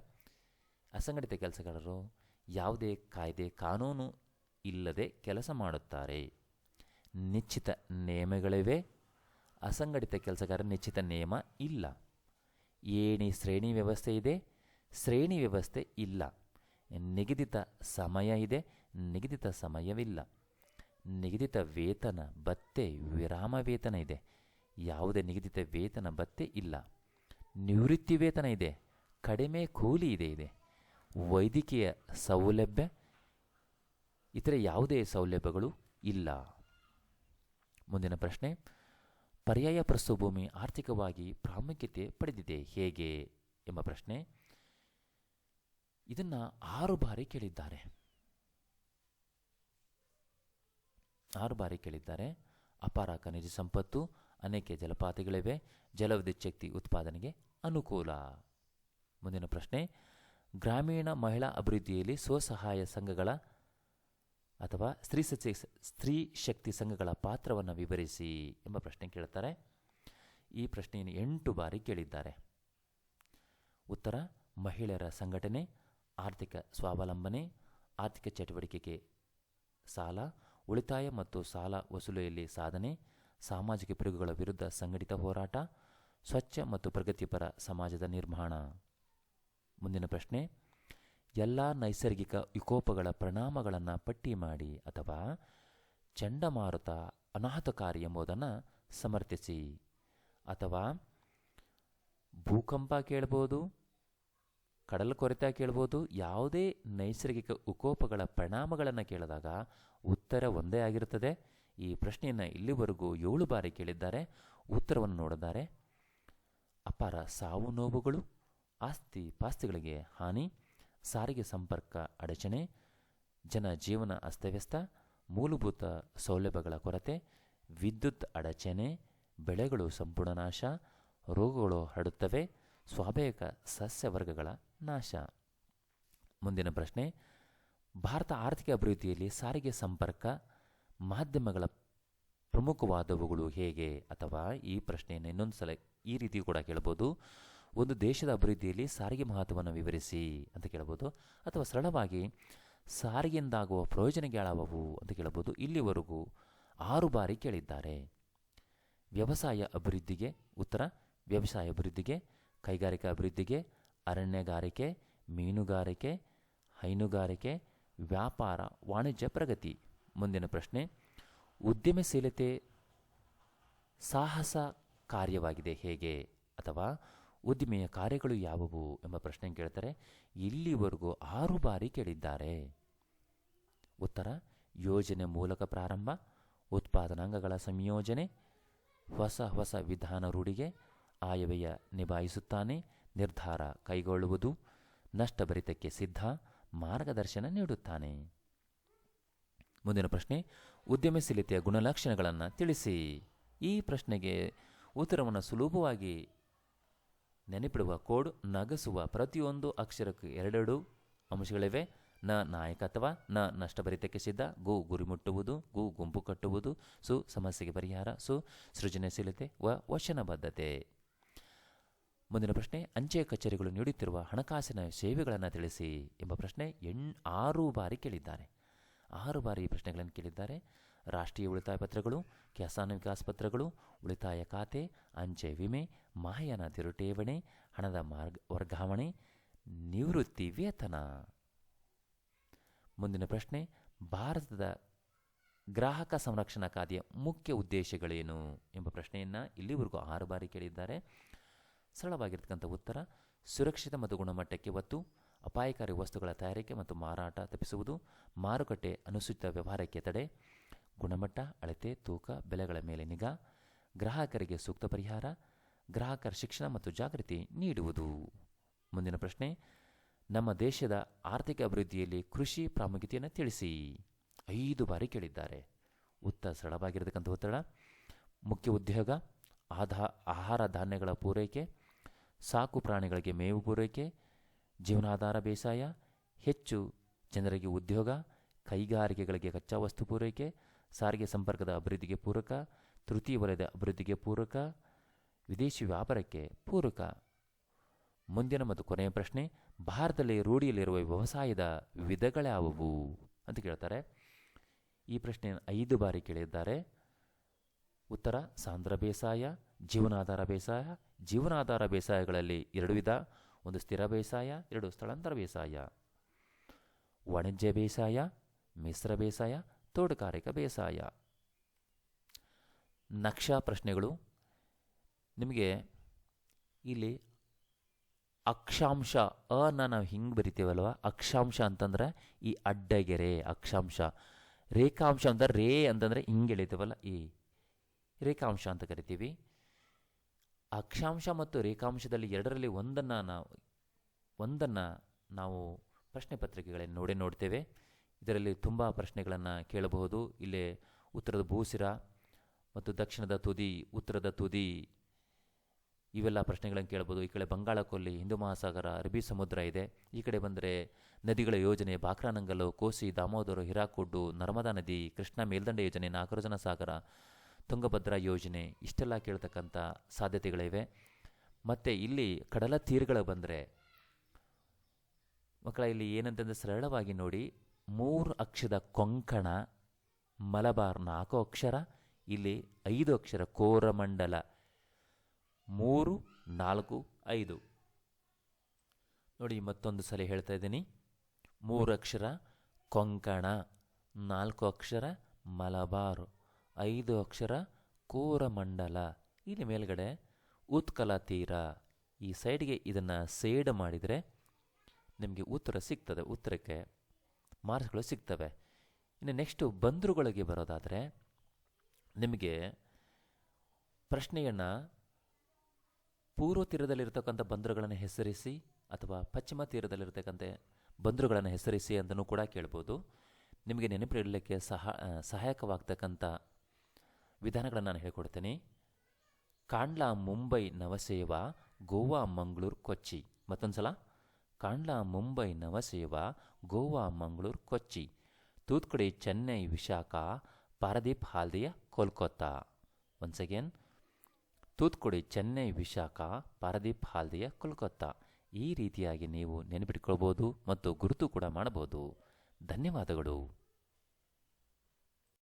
ಅಸಂಘಟಿತ ಕೆಲಸಗಾರರು ಯಾವುದೇ ಕಾಯ್ದೆ ಕಾನೂನು ಇಲ್ಲದೆ ಕೆಲಸ ಮಾಡುತ್ತಾರೆ. ನಿಶ್ಚಿತ ನಿಯಮಗಳಿವೆ. ಅಸಂಘಟಿತ ಕೆಲಸಗಾರ ನಿಶ್ಚಿತ ನಿಯಮ ಇಲ್ಲ. ಏಣಿ ಶ್ರೇಣಿ ವ್ಯವಸ್ಥೆ ಇದೆ. ಶ್ರೇಣಿ ವ್ಯವಸ್ಥೆ ಇಲ್ಲ. ನಿಗದಿತ ಸಮಯ ಇದೆ. ನಿಗದಿತ ಸಮಯವಿಲ್ಲ. ನಿಗದಿತ ವೇತನ, ಭತ್ತೆ, ವಿರಾಮ ವೇತನ ಇದೆ. ಯಾವುದೇ ನಿಗದಿತ ವೇತನ ಭತ್ತೆ ಇಲ್ಲ. ನಿವೃತ್ತಿ ವೇತನ ಇದೆ, ಕಡಿಮೆ ಕೂಲಿ ಇದೆ ಇದೆ. ವೈದ್ಯಕೀಯ ಸೌಲಭ್ಯ, ಇತರೆ ಯಾವುದೇ ಸೌಲಭ್ಯಗಳು ಇಲ್ಲ. ಮುಂದಿನ ಪ್ರಶ್ನೆ, ಪರ್ಯಾಯ ಪ್ರಸ್ಥಭೂಮಿ ಆರ್ಥಿಕವಾಗಿ ಪ್ರಾಮುಖ್ಯತೆ ಪಡೆದಿದೆ ಹೇಗೆ ಎಂಬ ಪ್ರಶ್ನೆ. ಇದನ್ನು ಆರು ಬಾರಿ ಕೇಳಿದ್ದಾರೆ. ಆರು ಬಾರಿ ಕೇಳಿದ್ದಾರೆ. ಅಪಾರ ಖನಿಜ ಸಂಪತ್ತು ಅನೇಕ ಜಲಪಾತಗಳಿವೆ. ಜಲವಿದ್ಯುತ್ ಶಕ್ತಿ ಉತ್ಪಾದನೆಗೆ ಅನುಕೂಲ. ಮುಂದಿನ ಪ್ರಶ್ನೆ, ಗ್ರಾಮೀಣ ಮಹಿಳಾ ಅಭಿವೃದ್ಧಿಯಲ್ಲಿ ಸ್ವಸಹಾಯ ಸಂಘಗಳ ಅಥವಾ ಸ್ತ್ರೀ ಸಚಿ ಸ್ತ್ರೀ ಶಕ್ತಿ ಸಂಘಗಳ ಪಾತ್ರವನ್ನು ವಿವರಿಸಿ ಎಂಬ ಪ್ರಶ್ನೆ ಕೇಳ್ತಾರೆ ಈ ಪ್ರಶ್ನೆಯನ್ನು ಎಂಟು ಬಾರಿ ಕೇಳಿದ್ದಾರೆ. ಉತ್ತರ, ಮಹಿಳೆಯರ ಸಂಘಟನೆ, ಆರ್ಥಿಕ ಸ್ವಾವಲಂಬನೆ, ಆರ್ಥಿಕ ಚಟುವಟಿಕೆಗೆ ಸಾಲ, ಉಳಿತಾಯ ಮತ್ತು ಸಾಲ ವಸೂಲಿಯಲ್ಲಿ ಸಾಧನೆ ಸಾಮಾಜಿಕ ಪಿಡುಗುಗಳ ವಿರುದ್ಧ ಸಂಘಟಿತ ಹೋರಾಟ, ಸ್ವಚ್ಛ ಮತ್ತು ಪ್ರಗತಿಪರ ಸಮಾಜದ ನಿರ್ಮಾಣ. ಮುಂದಿನ ಪ್ರಶ್ನೆ, ಎಲ್ಲ ನೈಸರ್ಗಿಕ ವಿಕೋಪಗಳ ಪರಿಣಾಮಗಳನ್ನು ಪಟ್ಟಿ ಮಾಡಿ ಅಥವಾ ಚಂಡಮಾರುತ ಅನಾಹುತಕಾರಿ ಎಂಬುದನ್ನು ಸಮರ್ಥಿಸಿ. ಅಥವಾ ಭೂಕಂಪ ಕೇಳ್ಬೋದು, ಕಡಲ ಕೊರೆತ ಕೇಳ್ಬೋದು, ಯಾವುದೇ ನೈಸರ್ಗಿಕ ವಿಕೋಪಗಳ ಪರಿಣಾಮಗಳನ್ನು ಕೇಳಿದಾಗ ಉತ್ತರ ಒಂದೇ ಆಗಿರುತ್ತದೆ. ಈ ಪ್ರಶ್ನೆಯನ್ನು ಇಲ್ಲಿವರೆಗೂ ಏಳು ಬಾರಿ ಕೇಳಿದ್ದಾರೆ, ಉತ್ತರವನ್ನು ನೋಡಿದ್ದಾರೆ. ಅಪಾರ ಸಾವು ನೋವುಗಳು, ಆಸ್ತಿ ಪಾಸ್ತಿಗಳಿಗೆ ಹಾನಿ, ಸಾರಿಗೆ ಸಂಪರ್ಕ ಅಡಚಣೆ, ಜನ ಜೀವನ ಅಸ್ತವ್ಯಸ್ತ, ಮೂಲಭೂತ ಸೌಲಭ್ಯಗಳ ಕೊರತೆ, ವಿದ್ಯುತ್ ಅಡಚಣೆ, ಬೆಳೆಗಳು ಸಂಪೂರ್ಣ ನಾಶ, ರೋಗಗಳು ಹರಡುತ್ತವೆ, ಸ್ವಾಭಾವಿಕ ಸಸ್ಯವರ್ಗಗಳ ನಾಶ. ಮುಂದಿನ ಪ್ರಶ್ನೆ, ಭಾರತ ಆರ್ಥಿಕ ಅಭಿವೃದ್ಧಿಯಲ್ಲಿ ಸಾರಿಗೆ ಸಂಪರ್ಕ ಮಾಧ್ಯಮಗಳ ಪ್ರಮುಖವಾದವುಗಳು ಹೇಗೆ ಅಥವಾ ಈ ಪ್ರಶ್ನೆಯನ್ನು ಇನ್ನೊಂದು ಸಲ ಈ ರೀತಿ ಕೂಡ ಕೇಳ್ಬೋದು. ಒಂದು ದೇಶದ ಅಭಿವೃದ್ಧಿಯಲ್ಲಿ ಸಾರಿಗೆ ಮಹತ್ವವನ್ನು ವಿವರಿಸಿ ಅಂತ ಕೇಳ್ಬೋದು. ಅಥವಾ ಸರಳವಾಗಿ ಸಾರಿಗೆಯಿಂದಾಗುವ ಪ್ರಯೋಜನಗಳಾವವು ಅಂತ ಕೇಳ್ಬೋದು. ಇಲ್ಲಿವರೆಗೂ ಆರು ಬಾರಿ ಕೇಳಿದ್ದಾರೆ. ವ್ಯವಸಾಯ ಅಭಿವೃದ್ಧಿಗೆ ಉತ್ತರ, ವ್ಯವಸಾಯ ಅಭಿವೃದ್ಧಿಗೆ, ಕೈಗಾರಿಕಾ ಅಭಿವೃದ್ಧಿಗೆ, ಅರಣ್ಯಗಾರಿಕೆ, ಮೀನುಗಾರಿಕೆ, ಹೈನುಗಾರಿಕೆ, ವ್ಯಾಪಾರ, ವಾಣಿಜ್ಯ, ಪ್ರಗತಿ. ಮುಂದಿನ ಪ್ರಶ್ನೆ. ಉದ್ಯಮಶೀಲತೆ ಸಾಹಸ ಕಾರ್ಯವಾಗಿದೆ ಹೇಗೆ ಅಥವಾ ಉದ್ದಿಮೆಯ ಕಾರ್ಯಗಳು ಯಾವುವು ಎಂಬ ಪ್ರಶ್ನೆ ಕೇಳ್ತಾರೆ. ಇಲ್ಲಿವರೆಗೂ ಆರು ಬಾರಿ ಕೇಳಿದ್ದಾರೆ. ಉತ್ತರ, ಯೋಜನೆ ಮೂಲಕ ಪ್ರಾರಂಭ, ಉತ್ಪಾದನಾಂಗಗಳ ಸಂಯೋಜನೆ, ಹೊಸ ಹೊಸ ವಿಧಾನ ರೂಢಿಗೆ ಆಯವ್ಯಯ ನಿಭಾಯಿಸುತ್ತಾನೆ, ನಿರ್ಧಾರ ಕೈಗೊಳ್ಳುವುದು, ನಷ್ಟಭರಿತಕ್ಕೆ ಸಿದ್ಧ, ಮಾರ್ಗದರ್ಶನ ನೀಡುತ್ತಾನೆ. ಮುಂದಿನ ಪ್ರಶ್ನೆ ಉದ್ಯಮಶೀಲತೆಯ ಗುಣಲಕ್ಷಣಗಳನ್ನು ತಿಳಿಸಿ. ಈ ಪ್ರಶ್ನೆಗೆ ಉತ್ತರವನ್ನು ಸುಲಭವಾಗಿ ನೆನಪಿಡುವ ಕೋಡ್ ನಗಸುವ ಪ್ರತಿಯೊಂದು ಅಕ್ಷರಕ್ಕೂ ಎರಡೆರಡು ಅಂಶಗಳಿವೆ. ನ ನಾಯಕ ಅಥವಾ ನ ನಷ್ಟಭರಿತಕ್ಕೆ ಸಿದ್ಧ, ಗು ಗುರಿ ಮುಟ್ಟುವುದು ಗು ಗುಂಪು ಕಟ್ಟುವುದು, ಸು ಸಮಸ್ಯೆಗೆ ಪರಿಹಾರ, ಸು ಸೃಜನಶೀಲತೆ ವ ವಚನಬದ್ಧತೆ ಮುಂದಿನ ಪ್ರಶ್ನೆ, ಅಂಚೆ ಕಚೇರಿಗಳು ನೀಡುತ್ತಿರುವ ಹಣಕಾಸಿನ ಸೇವೆಗಳನ್ನು ತಿಳಿಸಿ ಎಂಬ ಪ್ರಶ್ನೆ ಎಣ್ ಆರು ಬಾರಿ ಕೇಳಿದ್ದಾರೆ. ಆರು ಬಾರಿ ಈ ಪ್ರಶ್ನೆಗಳನ್ನು ಕೇಳಿದ್ದಾರೆ. ರಾಷ್ಟ್ರೀಯ ಉಳಿತಾಯ ಪತ್ರಗಳು ಕಿಸಾನ್ ವಿಕಾಸ್ ಪತ್ರಗಳು, ಉಳಿತಾಯ ಖಾತೆ, ಅಂಚೆ ವಿಮೆ ಮಾಯನ ತಿರು ಠೇವಣಿ ಹಣದ ಮಾರ್ಗ ವರ್ಗಾವಣೆ, ನಿವೃತ್ತಿ ವೇತನ. ಮುಂದಿನ ಪ್ರಶ್ನೆ, ಭಾರತದ ಗ್ರಾಹಕ ಸಂರಕ್ಷಣಾ ಖಾತೆಯ ಮುಖ್ಯ ಉದ್ದೇಶಗಳೇನು ಎಂಬ ಪ್ರಶ್ನೆಯನ್ನು ಇಲ್ಲಿವರೆಗೂ ಆರು ಬಾರಿ ಕೇಳಿದ್ದಾರೆ. ಸರಳವಾಗಿರ್ತಕ್ಕಂಥ ಉತ್ತರ, ಸುರಕ್ಷಿತ ಮತ್ತು ಗುಣಮಟ್ಟಕ್ಕೆ ಒತ್ತು ಅಪಾಯಕಾರಿ ವಸ್ತುಗಳ ತಯಾರಿಕೆ ಮತ್ತು ಮಾರಾಟ ತಪ್ಪಿಸುವುದು, ಮಾರುಕಟ್ಟೆ ಅನುಸೂಚಿತ ವ್ಯವಹಾರಕ್ಕೆ ತಡೆ, ಗುಣಮಟ್ಟ, ಅಳತೆ, ತೂಕ, ಬೆಲೆಗಳ ಮೇಲೆ ನಿಗಾ, ಗ್ರಾಹಕರಿಗೆ ಸೂಕ್ತ ಪರಿಹಾರ, ಗ್ರಾಹಕರ ಶಿಕ್ಷಣ ಮತ್ತು ಜಾಗೃತಿ ನೀಡುವುದು. ಮುಂದಿನ ಪ್ರಶ್ನೆ, ನಮ್ಮ ದೇಶದ ಆರ್ಥಿಕ ಅಭಿವೃದ್ಧಿಯಲ್ಲಿ ಕೃಷಿ ಪ್ರಾಮುಖ್ಯತೆಯನ್ನು ತಿಳಿಸಿ. ಐದು ಬಾರಿ ಕೇಳಿದ್ದಾರೆ. ಉತ್ತರ ಸರಳವಾಗಿರತಕ್ಕಂಥ ಒತ್ತಡ ಮುಖ್ಯ ಉದ್ಯೋಗ ಆಧಾ ಆಹಾರ ಧಾನ್ಯಗಳ ಪೂರೈಕೆ, ಸಾಕು ಪ್ರಾಣಿಗಳಿಗೆ ಮೇವು ಪೂರೈಕೆ ಜೀವನಾಧಾರ ಬೇಸಾಯ, ಹೆಚ್ಚು ಜನರಿಗೆ ಉದ್ಯೋಗ, ಕೈಗಾರಿಕೆಗಳಿಗೆ ಕಚ್ಚಾ ವಸ್ತು ಪೂರೈಕೆ, ಸಾರಿಗೆ ಸಂಪರ್ಕದ ಅಭಿವೃದ್ಧಿಗೆ ಪೂರಕ, ತೃತೀಯ ವಲಯದ ಅಭಿವೃದ್ಧಿಗೆ ಪೂರಕ, ವಿದೇಶಿ ವ್ಯಾಪಾರಕ್ಕೆ ಪೂರಕ. ಮುಂದಿನ ಮತ್ತು ಕೊನೆಯ ಪ್ರಶ್ನೆ, ಭಾರತದಲ್ಲಿ ರೂಢಿಯಲ್ಲಿರುವ ವ್ಯವಸಾಯದ ವಿಧಗಳ್ಯಾವುವು ಅಂತ ಕೇಳ್ತಾರೆ. ಈ ಪ್ರಶ್ನೆಯನ್ನು ಐದು ಬಾರಿ ಕೇಳಿದ್ದಾರೆ. ಉತ್ತರ ಸಾಂದ್ರ ಬೇಸಾಯ, ಜೀವನಾಧಾರ ಬೇಸಾಯ. ಜೀವನಾಧಾರ ಬೇಸಾಯಗಳಲ್ಲಿ ಎರಡು ವಿಧ. ಒಂದು ಸ್ಥಿರ ಬೇಸಾಯ, ಎರಡು ಸ್ಥಳಾಂತರ ಬೇಸಾಯ. ವಾಣಿಜ್ಯ ಬೇಸಾಯ, ಮಿಶ್ರ ಬೇಸಾಯ, ತೋಟಗಾರಿಕಾ ಬೇಸಾಯ. ನಕ್ಷಾ ಪ್ರಶ್ನೆಗಳು. ನಿಮಗೆ ಇಲ್ಲಿ ಅಕ್ಷಾಂಶ ಅನ ನಾವು ಹಿಂಗೆ ಬರಿತೀವಲ್ವ? ಅಕ್ಷಾಂಶ ಅಂತಂದ್ರೆ ಈ ಅಡ್ಡಗೆರೆ, ಅಕ್ಷಾಂಶ. ರೇಖಾಂಶ ಅಂತ ರೇ ಅಂತಂದರೆ ಹಿಂಗೆ ಎಳಿತೀವಲ್ಲ? ಈ ರೇಖಾಂಶ ಅಂತ ಕರಿತೀವಿ. ಅಕ್ಷಾಂಶ ಮತ್ತು ರೇಖಾಂಶದಲ್ಲಿ ಎರಡರಲ್ಲಿ ಒಂದನ್ನು ನಾವು ಒಂದನ್ನು ನಾವು ಪ್ರಶ್ನೆ ಪತ್ರಿಕೆಗಳನ್ನು ನೋಡಿ ನೋಡ್ತೇವೆ. ಇದರಲ್ಲಿ ತುಂಬ ಪ್ರಶ್ನೆಗಳನ್ನು ಕೇಳಬಹುದು. ಇಲ್ಲಿ ಉತ್ತರದ ಭೂಸಿರ ಮತ್ತು ದಕ್ಷಿಣದ ತುದಿ, ಉತ್ತರದ ತುದಿ, ಇವೆಲ್ಲ ಪ್ರಶ್ನೆಗಳನ್ನು ಕೇಳ್ಬೋದು ಈ ಕಡೆ ಬಂಗಾಳ ಕೊಲ್ಲಿ, ಹಿಂದೂ ಮಹಾಸಾಗರ, ಅರಬ್ಬಿ ಸಮುದ್ರ ಇದೆ. ಈ ಕಡೆ ಬಂದರೆ ನದಿಗಳ ಯೋಜನೆ ಬಾಕ್ರಾನಂಗಲು ಕೋಸಿ, ದಾಮೋದರು, ಹಿರಾಕುಡ್ಡು, ನರ್ಮದಾ ನದಿ, ಕೃಷ್ಣ ಮೇಲ್ದಂಡೆ ಯೋಜನೆ, ನಾಗರಜನ ಸಾಗರ ತುಂಗಭದ್ರಾ ಯೋಜನೆ, ಇಷ್ಟೆಲ್ಲ ಕೇಳ್ತಕ್ಕಂಥ ಸಾಧ್ಯತೆಗಳಿವೆ. ಮತ್ತು ಇಲ್ಲಿ ಕಡಲ ತೀರಗಳು ಬಂದರೆ, ಮಕ್ಕಳ, ಇಲ್ಲಿ ಏನಂತಂದರೆ ಸರಳವಾಗಿ ನೋಡಿ, ಮೂರು ಅಕ್ಷರದ ಕೊಂಕಣ ಮಲಬಾರ್ ನಾಲ್ಕು ಅಕ್ಷರ, ಇಲ್ಲಿ ಐದು ಅಕ್ಷರ ಕೋರಮಂಡಲ, ಮೂರು, ನಾಲ್ಕು, ಐದು. ನೋಡಿ, ಮತ್ತೊಂದು ಸಲ ಹೇಳ್ತಾ ಇದ್ದೀನಿ. ಮೂರು ಅಕ್ಷರ, ಕೊಂಕಣ, ನಾಲ್ಕು ಅಕ್ಷರ, ಮಲಬಾರ್. ಐದು ಅಕ್ಷರ ಕೋರಮಂಡಲ. ಇಲ್ಲಿ ಮೇಲ್ಗಡೆ ಉತ್ಕಲ ತೀರ. ಈ ಸೈಡ್ಗೆ ಇದನ್ನು ಸೇಡ್ ಮಾಡಿದರೆ ನಿಮಗೆ ಉತ್ತರ ಸಿಗ್ತದೆ, ಉತ್ತರಕ್ಕೆ ಮಾರ್ಕ್ಸ್ಗಳು ಸಿಗ್ತವೆ. ಇನ್ನು ನೆಕ್ಸ್ಟು ಬಂದರುಗಳಿಗೆ ಬರೋದಾದರೆ ನಿಮಗೆ ಪ್ರಶ್ನೆಯನ್ನು ಪೂರ್ವ ತೀರದಲ್ಲಿರ್ತಕ್ಕಂಥ ಬಂದರುಗಳನ್ನು ಹೆಸರಿಸಿ ಅಥವಾ ಪಶ್ಚಿಮ ತೀರದಲ್ಲಿರ್ತಕ್ಕಂಥ ಬಂದರುಗಳನ್ನು ಹೆಸರಿಸಿ ಅಂತಲೂ ಕೂಡ ಕೇಳ್ಬೋದು. ನಿಮಗೆ ನೆನಪಿಡಲಿಕ್ಕೆ ಸಹ, ಸಹಾಯಕವಾಗ್ತಕ್ಕಂಥ ವಿಧಾನಗಳನ್ನು ನಾನು ಹೇಳಿಕೊಡ್ತೇನೆ. ಕಾಂಡ್ಲಾ, ಮುಂಬೈ, ನವಸೇವಾ, ಗೋವಾ, ಮಂಗಳೂರು, ಕೊಚ್ಚಿ. ಮತ್ತೊಂದು ಸಲ Kandla, Mumbai, Nhava Sheva, Goa, Mangaluru, Kochi. Thoothukudi, Chennai, Visakha, Paradip, Haldia, Kolkata. Once again Thoothukudi, Chennai, Visakha, Paradip, Haldia, Kolkata. ಈ ರೀತಿಯಾಗಿ ನೀವು ನೆನಪಿಟ್ಕೊಳ್ಬೋದು ಮತ್ತು ಗುರುತು ಕೂಡ ಮಾಡಬಹುದು. ಧನ್ಯವಾದಗಳು.